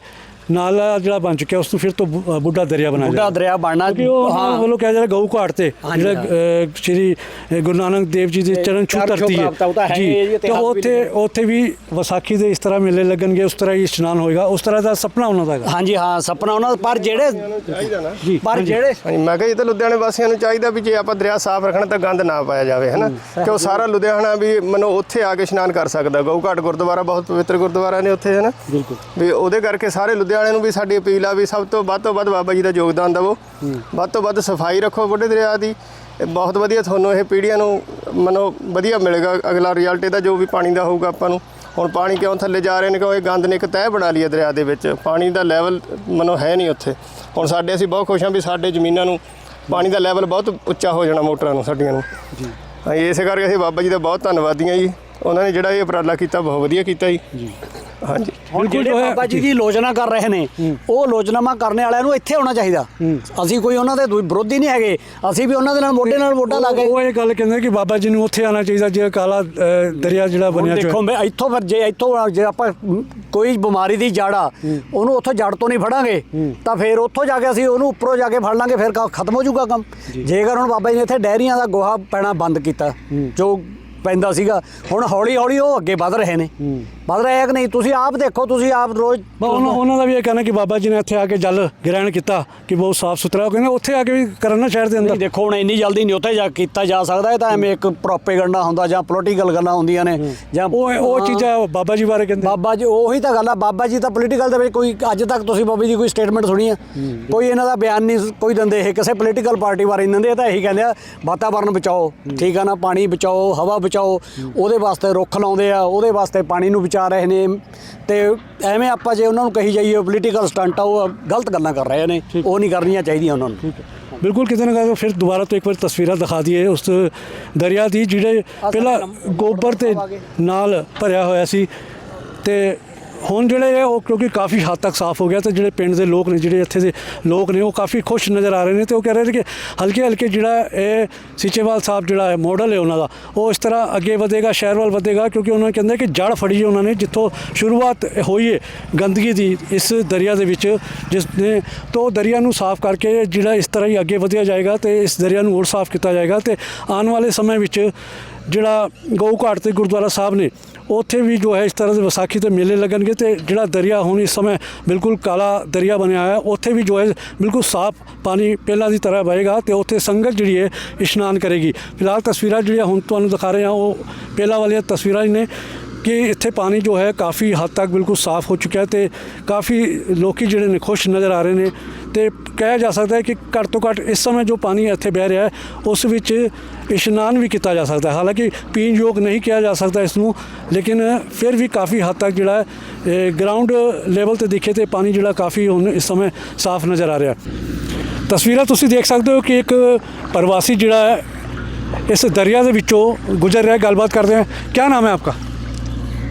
ਨਾਲਾ ਜਿਹੜਾ ਬਣ ਚੁੱਕਿਆ ਉਸ ਨੂੰ ਫਿਰ ਤੋਂ ਬੁ- ਬੁੱਢਾ ਦਰਿਆ ਬਣਾਇਆ ਬੁੱਢਾ ਦਰਿਆ ਬਣਨਾ ਕਿਉਂਕਿ ਉਹ ਹਾਂ। ਵੱਲੋਂ ਕਿਹਾ ਜਾ ਰਿਹਾ ਗਊ ਘਾਟ ਤੇ ਹਾਂਜੀ, ਜਿਹੜਾ ਸ਼੍ਰੀ ਗੁਰੂ ਨਾਨਕ ਦੇਵ ਜੀ ਦੇ ਚਰਨ ਛੂ ਚਰਨ ਛੂਹ ਧਰਤੀ ਪ੍ਰਾਪਤ ਆ, ਉਹ ਤਾਂ ਹੈ ਜੀ। ਹੀ ਹੈ ਜੀ, ਤੇ ਇਤਿਹਾਸ ਵੀ ਉੱਥੇ ਲਿਖਿਆ। ਉੱਥੇ ਵੀ ਵਿਸਾਖੀ ਦੇ ਇਸ ਤਰ੍ਹਾਂ ਮੇਲੇ ਲੱਗਣਗੇ ਉਸ ਤਰ੍ਹਾਂ ਹੀ ਇਸ਼ਨਾਨ ਹੋਏਗਾ। ਉਸ ਤਰ੍ਹਾਂ ਦਾ ਸੁਪਨਾ ਉਹਨਾਂ ਦਾ ਹੈਗਾ। ਹਾਂਜੀ ਹਾਂ ਸੁਪਨਾ ਉਹਨਾਂ ਦਾ ਪਰ ਜਿਹੜੇ ਚਾਹੀਦਾ ਨਾ ਜੀ ਪਰ ਜਿਹੜੇ ਹਾਂਜੀ ਮੈਂ ਕਿਹਾ ਇਹ ਤਾਂ ਲੁਧਿਆਣੇ ਵਾਸੀਆਂ ਨੂੰ ਚਾਹੀਦਾ ਵੀ ਜੇ ਆਪਾਂ ਦਰਿਆ ਸਾਫ਼ ਰੱਖਣਾ ਤਾਂ ਗੰਦ ਨਾ ਪਾਇਆ ਜਾਵੇ ਹੈਨਾ ਕਿ ਉਹ ਸਾਰਾ ਲੁਧਿਆਣਾ ਵੀ ਮਨੋ ਉੱਥੇ ਆ ਕੇ ਇਸ਼ਨਾਨ ਕਰ ਸਕਦਾ। ਗਊ ਘਾਟ ਗੁਰਦੁਆਰਾ ਬਹੁਤ ਪਵਿੱਤਰ ਗੁਰਦੁਆਰਾ ਨੇ ਉੱਥੇ ਹੈਨਾ ਬਿਲਕੁਲ। ਵੀ ਉਹਦੇ ਕਰਕੇ ਸਾਰੇ ਲੁਧਿਆਣੇ ਨੂੰ ਵੀ ਸਾਡੀ ਅਪੀਲ ਆ ਵੀ ਸਭ ਤੋਂ ਵੱਧ ਤੋਂ ਵੱਧ ਬਾਬਾ ਜੀ ਦਾ ਯੋਗਦਾਨ ਦਿਵੋ। ਵੱਧ ਤੋਂ ਵੱਧ ਸਫ਼ਾਈ ਰੱਖੋ ਬੁੱਢੇ ਦਰਿਆ ਦੀ। ਇਹ ਬਹੁਤ ਵਧੀਆ ਤੁਹਾਨੂੰ ਇਹ ਪੀੜ੍ਹੀਆਂ ਨੂੰ ਮਨੋ ਵਧੀਆ ਮਿਲੇਗਾ। ਅਗਲਾ ਰਿਜ਼ਲਟ ਇਹਦਾ ਜੋ ਵੀ ਪਾਣੀ ਦਾ ਹੋਊਗਾ ਆਪਾਂ ਨੂੰ। ਹੁਣ ਪਾਣੀ ਕਿਉਂ ਥੱਲੇ ਜਾ ਰਹੇ ਨੇ? ਕਿਉਂ ਇਹ ਗੰਦ ਨੇ ਇੱਕ ਤਹਿ ਬਣਾ ਲਈ ਹੈ ਦਰਿਆ ਦੇ ਵਿੱਚ। ਪਾਣੀ ਦਾ ਲੈਵਲ ਮਨੋ ਹੈ ਨਹੀਂ ਉੱਥੇ। ਹੁਣ ਸਾਡੇ ਅਸੀਂ ਬਹੁਤ ਖੁਸ਼ ਹਾਂ ਵੀ ਸਾਡੇ ਜ਼ਮੀਨਾਂ ਨੂੰ ਪਾਣੀ ਦਾ ਲੈਵਲ ਬਹੁਤ ਉੱਚਾ ਹੋ ਜਾਣਾ ਮੋਟਰਾਂ ਨੂੰ ਸਾਡੀਆਂ ਨੂੰ। ਜੀ ਇਸੇ ਕਰਕੇ ਅਸੀਂ ਬਾਬਾ ਜੀ ਦਾ ਬਹੁਤ ਧੰਨਵਾਦੀ ਹਾਂ ਜੀ। ਉਹਨਾਂ ਨੇ ਜਿਹੜਾ ਇਹ ਉਪਰਾਲਾ ਕੀਤਾ ਬਹੁਤ ਵਧੀਆ ਕੀਤਾ ਜੀ। ਜੀ। ਹਾਂਜੀ। ਹੁਣ ਜਿਹੜੇ ਬਾਬਾ ਜੀ ਦੀ ਲੋਚਨਾ ਕਰ ਰਹੇ ਨੇ ਉਹ ਲੋਚਨਾਮਾ ਕਰਨ ਵਾਲਿਆਂ ਨੂੰ ਇੱਥੇ ਆਉਣਾ ਚਾਹੀਦਾ। ਅਸੀਂ ਕੋਈ ਉਹਨਾਂ ਦੇ ਵਿਰੋਧੀ ਨਹੀਂ ਹੈਗੇ। ਅਸੀਂ ਵੀ ਉਹਨਾਂ ਦੇ ਨਾਲ ਮੋਢੇ ਨਾਲ ਮੋਢਾ ਲਾ ਕੇ ਉਹ ਇਹ ਗੱਲ ਕਹਿੰਦੇ ਕਿ ਬਾਬਾ ਜੀ ਨੂੰ ਉੱਥੇ ਆਣਾ ਚਾਹੀਦਾ ਜੇ ਕਾਲਾ ਦਰਿਆ ਜਿਹੜਾ ਬਣਿਆ ਜੋ ਦੇਖੋ ਮੈਂ ਇੱਥੋਂ ਫਿਰ ਜੇ ਇੱਥੋਂ ਜੇ ਆਪਾਂ ਕੋਈ ਬਿਮਾਰੀ ਦੀ ਜੜ ਉਹਨੂੰ ਉੱਥੋਂ ਜੜ ਤੋਂ ਨਹੀਂ ਫੜਾਂਗੇ ਤਾਂ ਫਿਰ ਉੱਥੋਂ ਜਾ ਕੇ ਅਸੀਂ ਉਹਨੂੰ ਉੱਪਰੋਂ ਜਾ ਕੇ ਫੜ ਲਾਂਗੇ ਫਿਰ ਖਤਮ ਹੋ ਜਾਊਗਾ ਕੰਮ। ਜੇਕਰ ਹੁਣ ਬਾਬਾ ਜੀ ਨੇ ਇੱਥੇ ਡੈਰੀਆਂ ਦਾ ਗੋਹਾ ਪੈਣਾ ਬੰਦ ਕੀਤਾ ਜੋ ਪੈਂਦਾ ਸੀਗਾ। ਹੁਣ ਹੌਲੀ ਹੌਲੀ ਉਹ ਅੱਗੇ ਵਧ ਰਹੇ ਨੇ। ਵਧ ਰਹੇ ਆ ਕਿ ਨਹੀਂ? ਤੁਸੀਂ ਆਪ ਦੇਖੋ ਤੁਸੀਂ ਆਪ ਰੋਜ਼ ਉਹਨਾਂ ਉਹਨਾਂ ਦਾ ਵੀ ਇਹ ਕਹਿਣਾ ਕਿ ਬਾਬਾ ਜੀ ਨੇ ਇੱਥੇ ਆ ਕੇ ਜਲ ਗ੍ਰਹਿਣ ਕੀਤਾ ਕਿ ਬਹੁਤ ਸਾਫ਼ ਸੁਥਰਾ ਉਹ ਕਹਿੰਦੇ ਉੱਥੇ ਆ ਕੇ ਵੀ ਕਰਨ ਨਾ ਸ਼ਹਿਰ ਦੇ ਅੰਦਰ। ਦੇਖੋ ਹੁਣ ਇੰਨੀ ਜਲਦੀ ਨਹੀਂ ਉੱਥੇ ਜਾ ਕੀਤਾ ਜਾ ਸਕਦਾ। ਇਹ ਤਾਂ ਐਵੇਂ ਇੱਕ ਪ੍ਰੋਪੇਗੈਂਡਾ ਹੁੰਦਾ ਜਾਂ ਪੋਲੀਟੀਕਲ ਗੱਲਾਂ ਹੁੰਦੀਆਂ ਨੇ ਜਾਂ ਉਹ ਉਹ ਹਾਂ। ਚੀਜ਼ਾਂ ਬਾਬਾ ਜੀ ਬਾਰੇ ਕਹਿੰਦੇ। ਬਾਬਾ ਜੀ ਉਹੀ ਤਾਂ ਗੱਲ ਆ। ਬਾਬਾ ਜੀ ਤਾਂ ਪੋਲੀਟੀਕਲ ਦੇ ਵਿੱਚ ਕੋਈ ਅੱਜ ਤੱਕ ਤੁਸੀਂ ਬਾਬਾ ਜੀ ਕੋਈ ਸਟੇਟਮੈਂਟ ਸੁਣੀ ਆ। ਕੋਈ ਇਹਨਾਂ ਦਾ ਬਿਆਨ ਨਹੀਂ ਕੋਈ ਦਿੰਦੇ ਇਹ। ਕਿਸੇ ਪੋਲੀਟੀਕਲ ਪਾਰਟੀ ਬਾਰੇ ਨਹੀਂ ਦਿੰਦੇ। ਇਹ ਤਾਂ ਇਹੀ ਕਹਿੰਦੇ ਆ ਵਾਤਾਵਰਨ ਬਚਾਓ। ਠੀਕ ਆ ਨਾ? ਪਾਣੀ ਬਚਾਓ ਹਵਾ ਬਚਾਓ ਉਹਦੇ ਵਾਸਤੇ ਰੁੱਖ ਲਾਉਂਦੇ ਆ ਉਹਦੇ ਵਾਸਤੇ ਪਾਣੀ ਨੂੰ ਬਚਾ ਰਹੇ ਨੇ। ਤੇ ਐਵੇਂ ਆਪਾਂ ਜੇ ਉਹਨਾਂ ਨੂੰ ਕਹੀ ਜਾਈਏ ਪੋਲੀਟੀਕਲ ਸਟੰਟ ਆ ਉਹ ਗਲਤ ਗੱਲਾਂ ਕਰ ਰਹੇ ਨੇ। ਉਹ ਨਹੀਂ ਕਰਨੀਆਂ ਚਾਹੀਦੀਆਂ ਉਹਨਾਂ ਨੂੰ। ਬਿਲਕੁਲ ਕਿਤੇ ਨਾ ਕਿਤੇ ਫਿਰ ਦੁਬਾਰਾ ਤੋਂ ਇੱਕ ਵਾਰ ਤਸਵੀਰਾਂ ਦਿਖਾ ਦਈਏ। ਉਸ ਦਰਿਆ ਦੀ ਜਿਹੜੇ ਪਹਿਲਾਂ ਗੋਬਰ ਤੇ ਨਾਲ ਭਰਿਆ ਹੋਇਆ ਸੀ ਤੇ ਹੁਣ ਜਿਹੜੇ ਹੈ ਉਹ ਕਿਉਂਕਿ ਕਾਫੀ ਹੱਦ ਤੱਕ ਸਾਫ਼ ਹੋ ਗਿਆ ਤੇ ਜਿਹੜੇ ਪਿੰਡ ਦੇ ਲੋਕ ਨੇ, ਜਿਹੜੇ ਇੱਥੇ ਦੇ ਲੋਕ ਨੇ, ਉਹ ਕਾਫੀ ਖੁਸ਼ ਨਜ਼ਰ ਆ ਰਹੇ ਨੇ ਤੇ ਉਹ ਕਹਿ ਰਹੇ ਨੇ ਕਿ ਹਲਕੇ ਹਲਕੇ ਜਿਹੜਾ ਇਹ ਸੀਚੇਵਾਲ ਸਾਹਿਬ ਜਿਹੜਾ ਹੈ ਮਾਡਲ ਹੈ ਉਹਨਾਂ ਦਾ, ਉਹ ਇਸ ਤਰ੍ਹਾਂ ਅੱਗੇ ਵਧੇਗਾ, ਸ਼ਹਿਰ ਵੱਲ ਵਧੇਗਾ ਕਿਉਂਕਿ ਉਹਨਾਂ ਕਹਿੰਦੇ ਕਿ ਜੜ ਫੜੀ ਉਹਨਾਂ ਨੇ, ਜਿੱਥੋਂ ਸ਼ੁਰੂਆਤ ਹੋਈ ਹੈ ਗੰਦਗੀ ਦੀ ਇਸ ਦਰਿਆ ਦੇ ਵਿੱਚ, ਜਿਸ ਨੇ ਤੋਂ ਦਰਿਆ ਨੂੰ ਸਾਫ਼ ਕਰਕੇ ਜਿਹੜਾ ਇਸ ਤਰ੍ਹਾਂ ਹੀ ਅੱਗੇ ਵਧਿਆ ਜਾਏਗਾ ਤੇ ਇਸ ਦਰਿਆ ਨੂੰ ਹੋਰ ਸਾਫ਼ ਕੀਤਾ ਜਾਏਗਾ ਤੇ ਆਉਣ ਵਾਲੇ ਸਮੇਂ ਵਿੱਚ ਜਿਹੜਾ ਗਊ ਘਾਟ ਤੇ ਗੁਰਦੁਆਰਾ ਸਾਹਿਬ ਨੇ ਉੱਥੇ ਵੀ ਜੋ ਹੈ ਇਸ ਤਰ੍ਹਾਂ ਦੇ ਵਿਸਾਖੀ ਤੇ ਮੇਲੇ ਲੱਗਣਗੇ ਤੇ ਜਿਹੜਾ ਦਰਿਆ ਹੁਣ ਇਸ ਸਮੇਂ ਬਿਲਕੁਲ ਕਾਲਾ ਦਰਿਆ ਬਣਿਆ ਹੋਇਆ ਉੱਥੇ ਵੀ ਜੋ ਹੈ ਬਿਲਕੁਲ ਸਾਫ਼ ਪਾਣੀ ਪਹਿਲਾਂ ਦੀ ਤਰ੍ਹਾਂ ਵਹੇਗਾ ਤੇ ਉੱਥੇ ਸੰਗਤ ਜਿਹੜੀ ਹੈ ਇਸ਼ਨਾਨ ਕਰੇਗੀ। ਫਿਲਹਾਲ ਤਸਵੀਰਾਂ ਜਿਹੜੀਆਂ ਹੁਣ ਤੁਹਾਨੂੰ ਦਿਖਾ ਰਹੇ ਹਾਂ, ਉਹ ਪਹਿਲਾਂ ਵਾਲੀਆਂ ਤਸਵੀਰਾਂ ਹੀ ਨੇ। ਕਿ ਇੱਥੇ ਪਾਣੀ ਜੋ ਹੈ ਕਾਫੀ ਹੱਦ ਤੱਕ ਬਿਲਕੁਲ ਸਾਫ਼ ਹੋ ਚੁੱਕਿਆ ਹੈ ਤੇ ਕਾਫੀ ਲੋਕੀ ਜਿਹੜੇ ਨੇ ਖੁਸ਼ ਨਜ਼ਰ ਆ ਰਹੇ ਨੇ ਤੇ ਕਿਹਾ ਜਾ ਸਕਦਾ ਹੈ ਕਿ ਘੱਟ ਤੋਂ ਘੱਟ ਇਸ ਸਮੇਂ ਜੋ ਪਾਣੀ ਇੱਥੇ ਵਹਿ ਰਿਹਾ ਹੈ, ਉਸ ਵਿੱਚ ਇਸ਼ਨਾਨ ਵੀ ਕੀਤਾ ਜਾ ਸਕਦਾ ਹੈ। ਹਾਲਾਂਕਿ ਪੀਣ ਯੋਗ ਨਹੀਂ ਕਿਹਾ ਜਾ ਸਕਦਾ ਇਸ ਨੂੰ, ਲੇਕਿਨ ਫਿਰ ਵੀ ਕਾਫੀ ਹੱਦ ਤੱਕ ਜਿਹੜਾ ਗਰਾਊਂਡ ਲੈਵਲ ਤੇ ਦੇਖੇ ਤੇ ਪਾਣੀ ਜਿਹੜਾ ਕਾਫੀ ਹੁਣ ਇਸ ਸਮੇਂ ਸਾਫ਼ ਨਜ਼ਰ ਆ ਰਿਹਾ ਤਸਵੀਰਾਂ ਤੁਸੀਂ ਦੇਖ ਸਕਦੇ ਹੋ ਕਿ ਇੱਕ ਪ੍ਰਵਾਸੀ ਜਿਹੜਾ ਹੈ, ਇਸ ਦਰਿਆ ਦੇ ਵਿੱਚੋਂ ਗੁਜ਼ਰ ਰਿਹਾ ਗੱਲਬਾਤ ਕਰਦੇ ਹਾਂ। ਕੀ ਨਾਮ ਹੈ ਆਪਕਾ?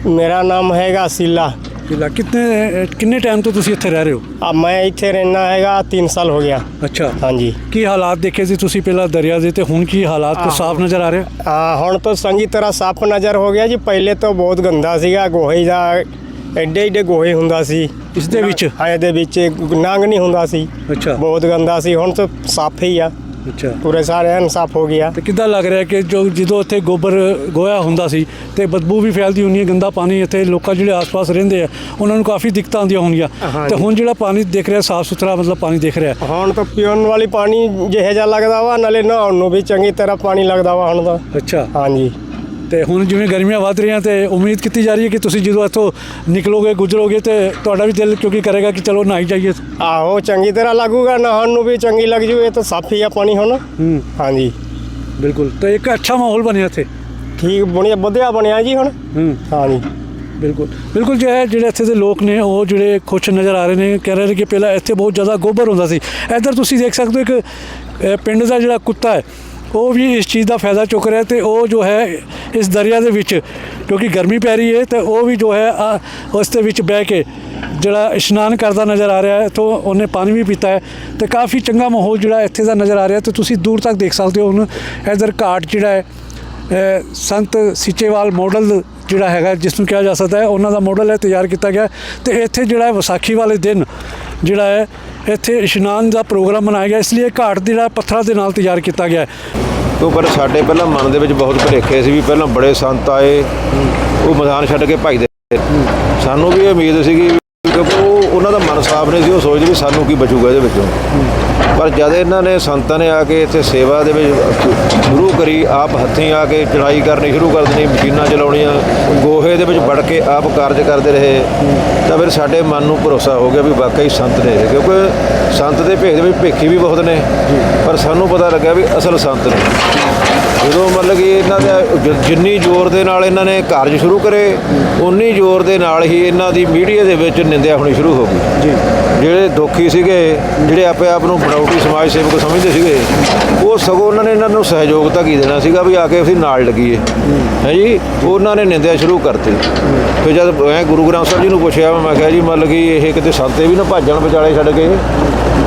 ਮੇਰਾ ਨਾਮ ਹੈਗਾ ਸੀਲਾ। ਕਿਲਾ ਕਿੰਨੇ ਕਿੰਨੇ ਟਾਈਮ ਤੋਂ ਤੁਸੀਂ ਇੱਥੇ ਰਹਿ ਰਹੇ ਹੋ? ਆ ਮੈਂ ਇੱਥੇ ਰਹਿਣਾ ਹੈਗਾ 3 ਸਾਲ ਹੋ ਗਿਆ। ਅੱਛਾ। ਹਾਂਜੀ। ਕੀ ਹਾਲਾਤ ਦੇਖੇ ਸੀ ਤੁਸੀਂ ਪਹਿਲਾਂ ਦਰਿਆ ਦੇ ਤੇ? ਹੁਣ ਕੀ ਹਾਲਾਤ ਕੋ ਸਾਫ਼ ਨਜ਼ਰ ਆ ਰਿਹਾ? ਆ ਹੁਣ ਤਾਂ ਚੰਗੀ ਤਰ੍ਹਾਂ ਸਾਫ਼ ਨਜ਼ਰ ਹੋ ਗਿਆ ਜੀ। ਪਹਿਲੇ ਤਾਂ ਬਹੁਤ ਗੰਦਾ ਸੀਗਾ ਗੋਹੇ ਦਾ ਐਡੇ ਐਡੇ ਗੋਹੇ ਹੁੰਦਾ ਸੀ। ਇਸ ਦੇ ਵਿੱਚ? ਹਾਂ ਇਹਦੇ ਵਿੱਚ ਨੰਗ ਨਹੀਂ ਹੁੰਦਾ ਸੀ। ਅੱਛਾ। ਬਹੁਤ ਗੰਦਾ ਸੀ ਹੁਣ ਤਾਂ ਸਾਫ਼ ਹੀ ਆ। ਅੱਛਾ। ਪੂਰੇ ਸਾਰੇ ਐਨ ਸਾਫ਼ ਹੋ ਗਿਆ। ਤੇ ਕਿੱਦਾਂ ਲੱਗ ਰਿਹਾ ਕਿ ਜੋ ਜਦੋਂ ਇੱਥੇ ਗੋਬਰ ਗੋਇਆ ਹੁੰਦਾ ਸੀ ਤੇ ਬਦਬੂ ਵੀ ਫੈਲਦੀ ਹੁੰਦੀ ਹੈ ਗੰਦਾ ਪਾਣੀ ਇੱਥੇ ਲੋਕਾਂ ਜਿਹੜੇ ਆਸ-ਪਾਸ ਰਹਿੰਦੇ ਆ ਉਹਨਾਂ ਨੂੰ ਕਾਫੀ ਦਿੱਕਤਾਂ ਆਉਂਦੀਆਂ ਹੋਣਗੀਆਂ। ਹਾਂਜੀ। ਤੇ ਹੁਣ ਜਿਹੜਾ ਪਾਣੀ ਦਿਖ ਰਿਹਾ ਸਾਫ਼ ਸੁਥਰਾ ਮਤਲਬ ਪਾਣੀ ਦਿਖ ਰਿਹਾ। ਹੁਣ ਤਾਂ ਪੀਣ ਵਾਲੀ ਪਾਣੀ ਜਿਹੇ ਜਿਹਾ ਲੱਗਦਾ ਵਾ ਨਾਲੇ ਨਹਾਉਣ ਨੂੰ ਵੀ ਚੰਗੀ ਤਰ੍ਹਾਂ ਪਾਣੀ ਲੱਗਦਾ ਵਾ ਹੁਣ ਤਾਂ। ਅੱਛਾ। ਹਾਂਜੀ। ਤੇ ਹੁਣ ਜਿਵੇਂ ਗਰਮੀਆਂ ਵੱਧ ਰਹੀਆਂ ਤੇ ਉਮੀਦ ਕੀਤੀ ਜਾ ਰਹੀ ਹੈ ਕਿ ਤੁਸੀਂ ਜਦੋਂ ਇੱਥੋਂ ਨਿਕਲੋਗੇ ਗੁਜ਼ਰੋਗੇ ਤੇ ਤੁਹਾਡਾ ਵੀ ਦਿਲ ਕਿਉਂਕਿ ਕਰੇਗਾ ਕਿ ਚਲੋ ਨਹਾਈ ਜਾਈਏ। ਆਹੋ ਚੰਗੀ ਤਰ੍ਹਾਂ ਲੱਗੂਗਾ ਨਹਾਉਣ ਨੂੰ ਵੀ ਚੰਗੀ ਲੱਗ ਜੂ ਇਹ ਤਾਂ ਸਾਫ਼ ਹੀ ਆ ਪਾਣੀ ਹੁਣ। ਹੂੰ। ਹਾਂਜੀ। ਬਿਲਕੁਲ ਤੇ ਇੱਕ ਅੱਛਾ ਮਾਹੌਲ ਬਣਿਆ ਇੱਥੇ। ਠੀਕ ਬਣਿਆ ਵਧੀਆ ਬਣਿਆ ਜੀ ਹੁਣ। ਹੂੰ। ਹਾਂਜੀ। ਬਿਲਕੁਲ ਬਿਲਕੁਲ ਜੋ ਹੈ ਜਿਹੜੇ ਇੱਥੇ ਦੇ ਲੋਕ ਨੇ ਉਹ ਜਿਹੜੇ ਖੁਸ਼ ਨਜ਼ਰ ਆ ਰਹੇ ਨੇ ਕਹਿ ਰਹੇ ਨੇ ਕਿ ਪਹਿਲਾਂ ਇੱਥੇ ਬਹੁਤ ਜ਼ਿਆਦਾ ਗੋਬਰ ਹੁੰਦਾ ਸੀ। ਇੱਧਰ ਤੁਸੀਂ ਦੇਖ ਸਕਦੇ ਹੋ ਇੱਕ ਪਿੰਡ ਦਾ ਜਿਹੜਾ ਕੁੱਤਾ ਹੈ ਉਹ ਵੀ ਇਸ ਚੀਜ਼ ਦਾ ਫਾਇਦਾ ਚੁੱਕ ਰਿਹਾ ਤੇ ਉਹ ਜੋ ਹੈ ਇਸ ਦਰਿਆ ਦੇ ਵਿੱਚ, ਕਿਉਂਕਿ ਗਰਮੀ ਪੈ ਰਹੀ ਹੈ ਤੇ ਉਹ ਵੀ ਜੋ ਹੈ ਉਸ ਦੇ ਵਿੱਚ ਬਹਿ ਕੇ ਜਿਹੜਾ ਇਸ਼ਨਾਨ ਕਰਦਾ ਨਜ਼ਰ ਆ ਰਿਹਾ ਹੈ, ਇੱਥੋਂ ਉਹਨੇ ਪਾਣੀ ਵੀ ਪੀਤਾ ਹੈ ਤੇ ਕਾਫੀ ਚੰਗਾ ਮਾਹੌਲ ਜਿਹੜਾ ਇੱਥੇ ਦਾ ਨਜ਼ਰ ਆ ਰਿਹਾ ਤੇ ਤੁਸੀਂ ਦੂਰ ਤੱਕ ਦੇਖ ਸਕਦੇ ਹੋ ਹੁਣ ਇੱਧਰ ਘਾਟ ਜਿਹੜਾ ਹੈ ਸੰਤ ਸੀਚੇਵਾਲ ਮੋਡਲ ਜਿਹੜਾ ਹੈਗਾ, ਜਿਸ ਨੂੰ ਕਿਹਾ ਜਾ ਸਕਦਾ ਹੈ, ਉਹਨਾਂ ਦਾ ਮਾਡਲ ਹੈ ਤਿਆਰ ਕੀਤਾ ਗਿਆ ਤੇ ਇੱਥੇ ਜਿਹੜਾ ਹੈ ਵਿਸਾਖੀ ਵਾਲੇ ਦਿਨ ਜਿਹੜਾ ਹੈ, ਇੱਥੇ ਇਸ਼ਨਾਨ ਦਾ ਪ੍ਰੋਗਰਾਮ ਮਨਾਇਆ ਗਿਆ, ਇਸ ਲਈ ਘਾਟ ਜਿਹੜਾ ਪੱਥਰਾਂ ਦੇ ਨਾਲ ਤਿਆਰ ਕੀਤਾ ਗਿਆ ਹੈ। ਤੋਂ ਪਰ ਸਾਡੇ ਪਹਿਲਾਂ ਮਨ ਦੇ ਵਿੱਚ ਬਹੁਤ ਭੁਲੇਖੇ ਸੀ ਵੀ ਪਹਿਲਾਂ ਬੜੇ ਸੰਤ ਆਏ, ਉਹ ਮੈਦਾਨ ਛੱਡ ਕੇ ਭੱਜਦੇ ਸਾਨੂੰ ਵੀ ਇਹ ਉਮੀਦ ਸੀਗੀ ਵੀ ਕਿਉਂਕਿ ਉਹ ਉਹਨਾਂ ਦਾ ਮਨ ਸਾਫ਼ ਨਹੀਂ ਸੀ, ਉਹ ਸੋਚਦੇ ਵੀ ਸਾਨੂੰ ਕੀ ਬਚੂਗਾ ਇਹਦੇ ਵਿੱਚੋਂ। ਪਰ ਜਦ ਇਹਨਾਂ ਨੇ ਸੰਤਾਂ ਨੇ ਆ ਕੇ ਇੱਥੇ ਸੇਵਾ ਦੇ ਵਿੱਚ ਸ਼ੁਰੂ ਕਰੀ, ਆਪ ਹੱਥੀਂ ਆ ਕੇ ਚੜਾਈ ਕਰਨੀ ਸ਼ੁਰੂ ਕਰ ਦੇਣੀ ਮਸ਼ੀਨਾਂ ਚਲਾਉਣੀਆਂ, ਗੋਹੇ ਦੇ ਵਿੱਚ ਵੜ ਕੇ ਆਪ ਕਾਰਜ ਕਰਦੇ ਰਹੇ, ਤਾਂ ਫਿਰ ਸਾਡੇ ਮਨ ਨੂੰ ਭਰੋਸਾ ਹੋ ਗਿਆ ਵੀ ਵਾਕਈ ਸੰਤ ਨੇ ਕਿਉਂਕਿ ਸੰਤ ਦੇ ਭੇਖ ਦੇ ਵਿੱਚ ਭੇਖੀ ਵੀ ਬਹੁਤ ਨੇ, ਪਰ ਸਾਨੂੰ ਪਤਾ ਲੱਗਾ ਵੀ ਅਸਲ ਸੰਤ ਨੇ। ਜਦੋਂ ਮਤਲਬ ਕਿ ਇਹਨਾਂ ਦਾ ਜਿੰਨੀ ਜ਼ੋਰ ਦੇ ਨਾਲ ਇਹਨਾਂ ਨੇ ਕਾਰਜ ਸ਼ੁਰੂ ਕਰੇ ਉਨੀ ਜ਼ੋਰ ਦੇ ਨਾਲ ਹੀ ਇਹਨਾਂ ਦੀ ਮੀਡੀਆ ਦੇ ਵਿੱਚ ਨਿੰਦਿਆ ਹੋਣੀ ਸ਼ੁਰੂ ਹੋ ਗਈ। ਜੀ। ਜਿਹੜੇ ਦੁਖੀ ਸੀਗੇ, ਜਿਹੜੇ ਆਪੇ ਆਪ ਨੂੰ ਬਣਾਉਟੀ ਸਮਾਜ ਸੇਵਕ ਸਮਝਦੇ ਸੀਗੇ, ਉਹ ਸਗੋਂ ਉਹਨਾਂ ਨੇ ਇਹਨਾਂ ਨੂੰ ਸਹਿਯੋਗਤਾ ਕੀ ਦੇਣਾ ਸੀਗਾ ਵੀ ਆ ਕੇ ਅਸੀਂ ਨਾਲ ਲੱਗੀਏ। ਹੈ ਜੀ? ਉਹਨਾਂ ਨੇ ਨਿੰਦਿਆ ਸ਼ੁਰੂ ਕਰਤੀ। ਫਿਰ ਜਦ ਮੈਂ ਗੁਰੂ ਗ੍ਰੰਥ ਸਾਹਿਬ ਜੀ ਨੂੰ ਪੁੱਛਿਆ, ਮੈਂ ਕਿਹਾ ਜੀ, ਮਤਲਬ ਕਿ ਇਹ ਕਿਤੇ ਸੰਤੇ ਵੀ ਨਾ ਭਾਜਣ ਵਿਚਾਲੇ ਛੱਡ ਕੇ,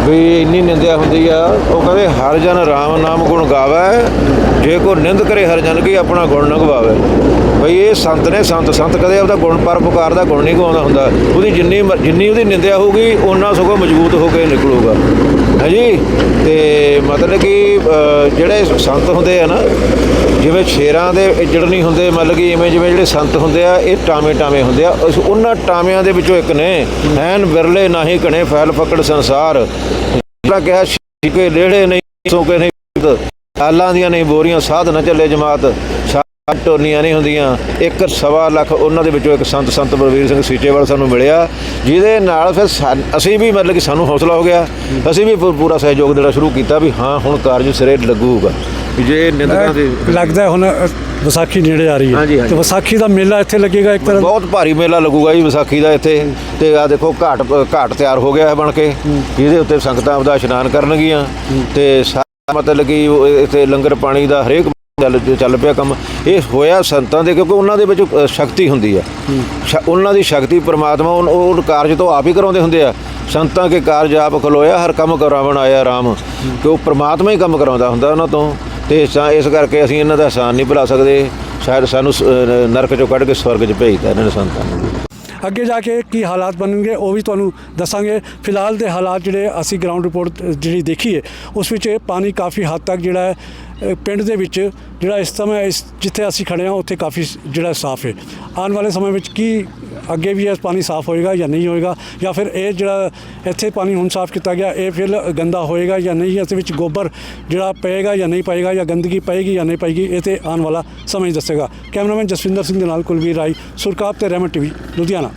ਵੀ ਇੰਨੀ ਨਿੰਦਿਆ ਹੁੰਦੀ ਆ। ਉਹ ਕਹਿੰਦੇ, ਹਰ ਜਨ ਰਾਮ ਨਾਮ ਗੁਣ ਗਾਵੇ ਜੇ ਕੋ ਨਿੰਦ ਕਰੇ ਹਰ ਜਨ ਕੀ ਆਪਣਾ ਗੁਣ ਨਾ ਗਵਾਵੇ। ਬਈ ਇਹ ਸੰਤ ਨੇ ਸੰਤ ਸੰਤ ਕਦੇ ਆਪਦਾ ਗੁਣ ਪਰ ਪਰਪਕਾਰ ਦਾ ਗੁਣ ਨਹੀਂ ਗਵਾਉਂਦਾ ਹੁੰਦਾ। ਉਹਦੀ ਜਿੰਨੀ ਜਿੰਨੀ ਉਹਦੀ ਨਿੰਦਿਆ ਹੋਊਗੀ ਉਹਨਾਂ ਸਗੋਂ ਮਜ਼ਬੂਤ ਹੋ ਕੇ ਨਿਕਲੂਗਾ। ਹੈ ਜੀ? ਤੇ ਮਤਲਬ ਕਿ ਜਿਹੜੇ ਸੰਤ ਹੁੰਦੇ ਆ ਨਾ, ਜਿਵੇਂ ਸ਼ੇਰਾਂ ਦੇ ਇੱਜੜ ਨਹੀਂ ਹੁੰਦੇ, ਮਤਲਬ ਕਿ ਇਵੇਂ ਜਿਵੇਂ ਜਿਹੜੇ ਸੰਤ ਹੁੰਦੇ ਆ, ਇਹ ਟਾਵੇਂ ਟਾਵੇਂ ਹੁੰਦੇ ਆ। ਉਹਨਾਂ ਟਾਵਿਆਂ ਦੇ ਵਿੱਚੋਂ ਇੱਕ ਨੇ ਐਨ ਬਿਰਲੇ ਨਾਹੀ ਘਣੇ ਫੈਲ ਫਕੜ ਸੰਸਾਰ। ਜਿਹੜਾ ਕਿਹਾ ਸ਼ਿਕੇ ਲੇੜੇ ਨਹੀਂ, ਸੋਕੇ ਨਹੀਂ ਆਲਾਂ ਦੀਆਂ ਨਹੀਂ ਬੋਰੀਆਂ ਸਾਧ ਨਾ ਚੱਲੇ ਜਮਾਤ। ਟੋਲੀਆਂ ਨਹੀਂ ਹੁੰਦੀਆਂ। ਇੱਕ ਸਵਾ ਲੱਖ ਉਹਨਾਂ ਦੇ ਵਿੱਚੋਂ ਇੱਕ ਸੰਤ ਸੰਤ ਬਲਵੀਰ ਸਿੰਘ ਸੀਚੇਵਾਲ ਸਾਨੂੰ ਮਿਲਿਆ ਜਿਹਦੇ ਨਾਲ ਫਿਰ ਅਸੀਂ ਵੀ ਮਤਲਬ ਕਿ ਸਾਨੂੰ ਹੌਸਲਾ ਹੋ ਗਿਆ। ਅਸੀਂ ਵੀ ਪੂਰਾ ਸਹਿਯੋਗ ਦੇਣਾ ਸ਼ੁਰੂ ਕੀਤਾ ਵੀ ਹਾਂ ਹੁਣ ਕਾਰਜ ਸਿਰੇ ਲੱਗੂਗਾ। ਜੇ ਨਿੰਦਕਾਂ ਦੇ ਲੱਗਦਾ ਹੁਣ ਵਿਸਾਖੀ ਨੇੜੇ ਆ ਰਹੀ ਹੈ। ਤੇ ਵਿਸਾਖੀ ਦਾ ਮੇਲਾ ਇੱਥੇ ਲੱਗੇਗਾ ਇੱਕ ਤਰ੍ਹਾਂ। ਬਹੁਤ ਭਾਰੀ ਮੇਲਾ ਲੱਗੂਗਾ ਜੀ ਵਿਸਾਖੀ ਦਾ ਇੱਥੇ। ਤੇ ਆ ਦੇਖੋ ਘਾਟ ਘਾਟ ਤਿਆਰ ਹੋ ਗਿਆ ਹੈ ਬਣ ਕੇ। ਜਿਹਦੇ ਉੱਤੇ ਸੰਗਤਾਂ ਆਪਦਾ ਇਸ਼ਨਾਨ ਕਰਨਗੀਆਂ। ਤੇ ਮਤਲਬ ਕਿ ਇੱਥੇ ਲੰਗਰ ਪਾਣੀ ਦਾ ਹਰੇਕ ਚੱਲ ਚੱਲ ਪਿਆ ਕੰਮ। ਇਹ ਹੋਇਆ ਸੰਤਾਂ ਦੇ ਕਿਉਂਕਿ ਉਹਨਾਂ ਦੇ ਵਿੱਚ ਸ਼ਕਤੀ ਹੁੰਦੀ ਆ। ਸ਼- ਉਹਨਾਂ ਦੀ ਸ਼ਕਤੀ ਪ੍ਰਮਾਤਮਾ ਉਹ ਉਹ ਕਾਰਜ ਤੋਂ ਆਪ ਹੀ ਕਰਾਉਂਦੇ ਹੁੰਦੇ ਆ। ਸੰਤਾਂ ਕੇ ਕਾਰਜ ਆਪ ਖਲੋਇਆ ਹਰ ਕੰਮ ਕਰਾਵਣ ਆਇਆ ਰਾਮ। ਕਿ ਉਹ ਪ੍ਰਮਾਤਮਾ ਹੀ ਕੰਮ ਕਰਾਉਂਦਾ ਹੁੰਦਾ ਉਹਨਾਂ ਤੋਂ। ਤੇ ਇਸ ਕਰਕੇ ਅਸੀਂ ਇਹਨਾਂ ਦਾ ਆਸਾਨ ਨਹੀਂ ਭੁਲਾ ਸਕਦੇ। ਸ਼ਾਇਦ ਸਾਨੂੰ ਨਰਕ ਚੋਂ ਕੱਢ ਕੇ ਸਵਰਗ 'ਚ ਭੇਜਦਾ ਇਹਨਾਂ ਨੇ ਸੰਤਾਂ ਨੂੰ। ਅੱਗੇ ਜਾ ਕੇ ਕੀ ਹਾਲਾਤ ਬਣਨਗੇ, ਉਹ ਵੀ ਤੁਹਾਨੂੰ ਦੱਸਾਂਗੇ। ਫਿਲਹਾਲ ਦੇ ਹਾਲਾਤ ਜਿਹੜੇ ਅਸੀਂ ਗਰਾਊਂਡ ਰਿਪੋਰਟ ਜਿਹੜੀ ਦੇਖੀ ਹੈ, ਉਸ ਵਿੱਚ ਪਾਣੀ ਕਾਫੀ ਹੱਦ ਤੱਕ ਜਿਹੜਾ ਹੈ ਪਿੰਡ ਦੇ ਵਿੱਚ ਜਿਹੜਾ ਇਸ ਸਮੇਂ ਇਸ ਜਿੱਥੇ ਅਸੀਂ ਖੜੇ ਹਾਂ, ਉੱਥੇ ਕਾਫੀ ਜਿਹੜਾ ਸਾਫ਼ ਹੈ। ਆਉਣ ਵਾਲੇ ਸਮੇਂ ਵਿੱਚ ਕੀ ਅੱਗੇ ਵੀ ਇਹ ਪਾਣੀ ਸਾਫ਼ ਹੋਏਗਾ ਜਾਂ ਨਹੀਂ ਹੋਏਗਾ? ਜਾਂ ਫਿਰ ਇਹ ਜਿਹੜਾ ਇੱਥੇ ਪਾਣੀ ਹੁਣ ਸਾਫ਼ ਕੀਤਾ ਗਿਆ, ਇਹ ਫਿਰ ਗੰਦਾ ਹੋਏਗਾ ਜਾਂ ਨਹੀਂ? ਇਸ ਵਿੱਚ ਗੋਬਰ ਜਿਹੜਾ ਪਏਗਾ ਜਾਂ ਨਹੀਂ ਪਏਗਾ ਜਾਂ ਗੰਦਗੀ ਪਏਗੀ ਜਾਂ ਨਹੀਂ ਪਏਗੀ, ਇਹ ਤੇ ਆਉਣ ਵਾਲਾ ਸਮੇਂ ਦੱਸੇਗਾ। ਕੈਮਰਾਮੈਨ ਜਸਵਿੰਦਰ ਸਿੰਘ ਦੇ ਨਾਲ ਕੁਲਵੀਰ ਰਾਈ ਸੁਰਕਾਪ ਤੇ ਰਹਿਮਤ ਟੀਵੀ, ਲੁਧਿਆਣਾ।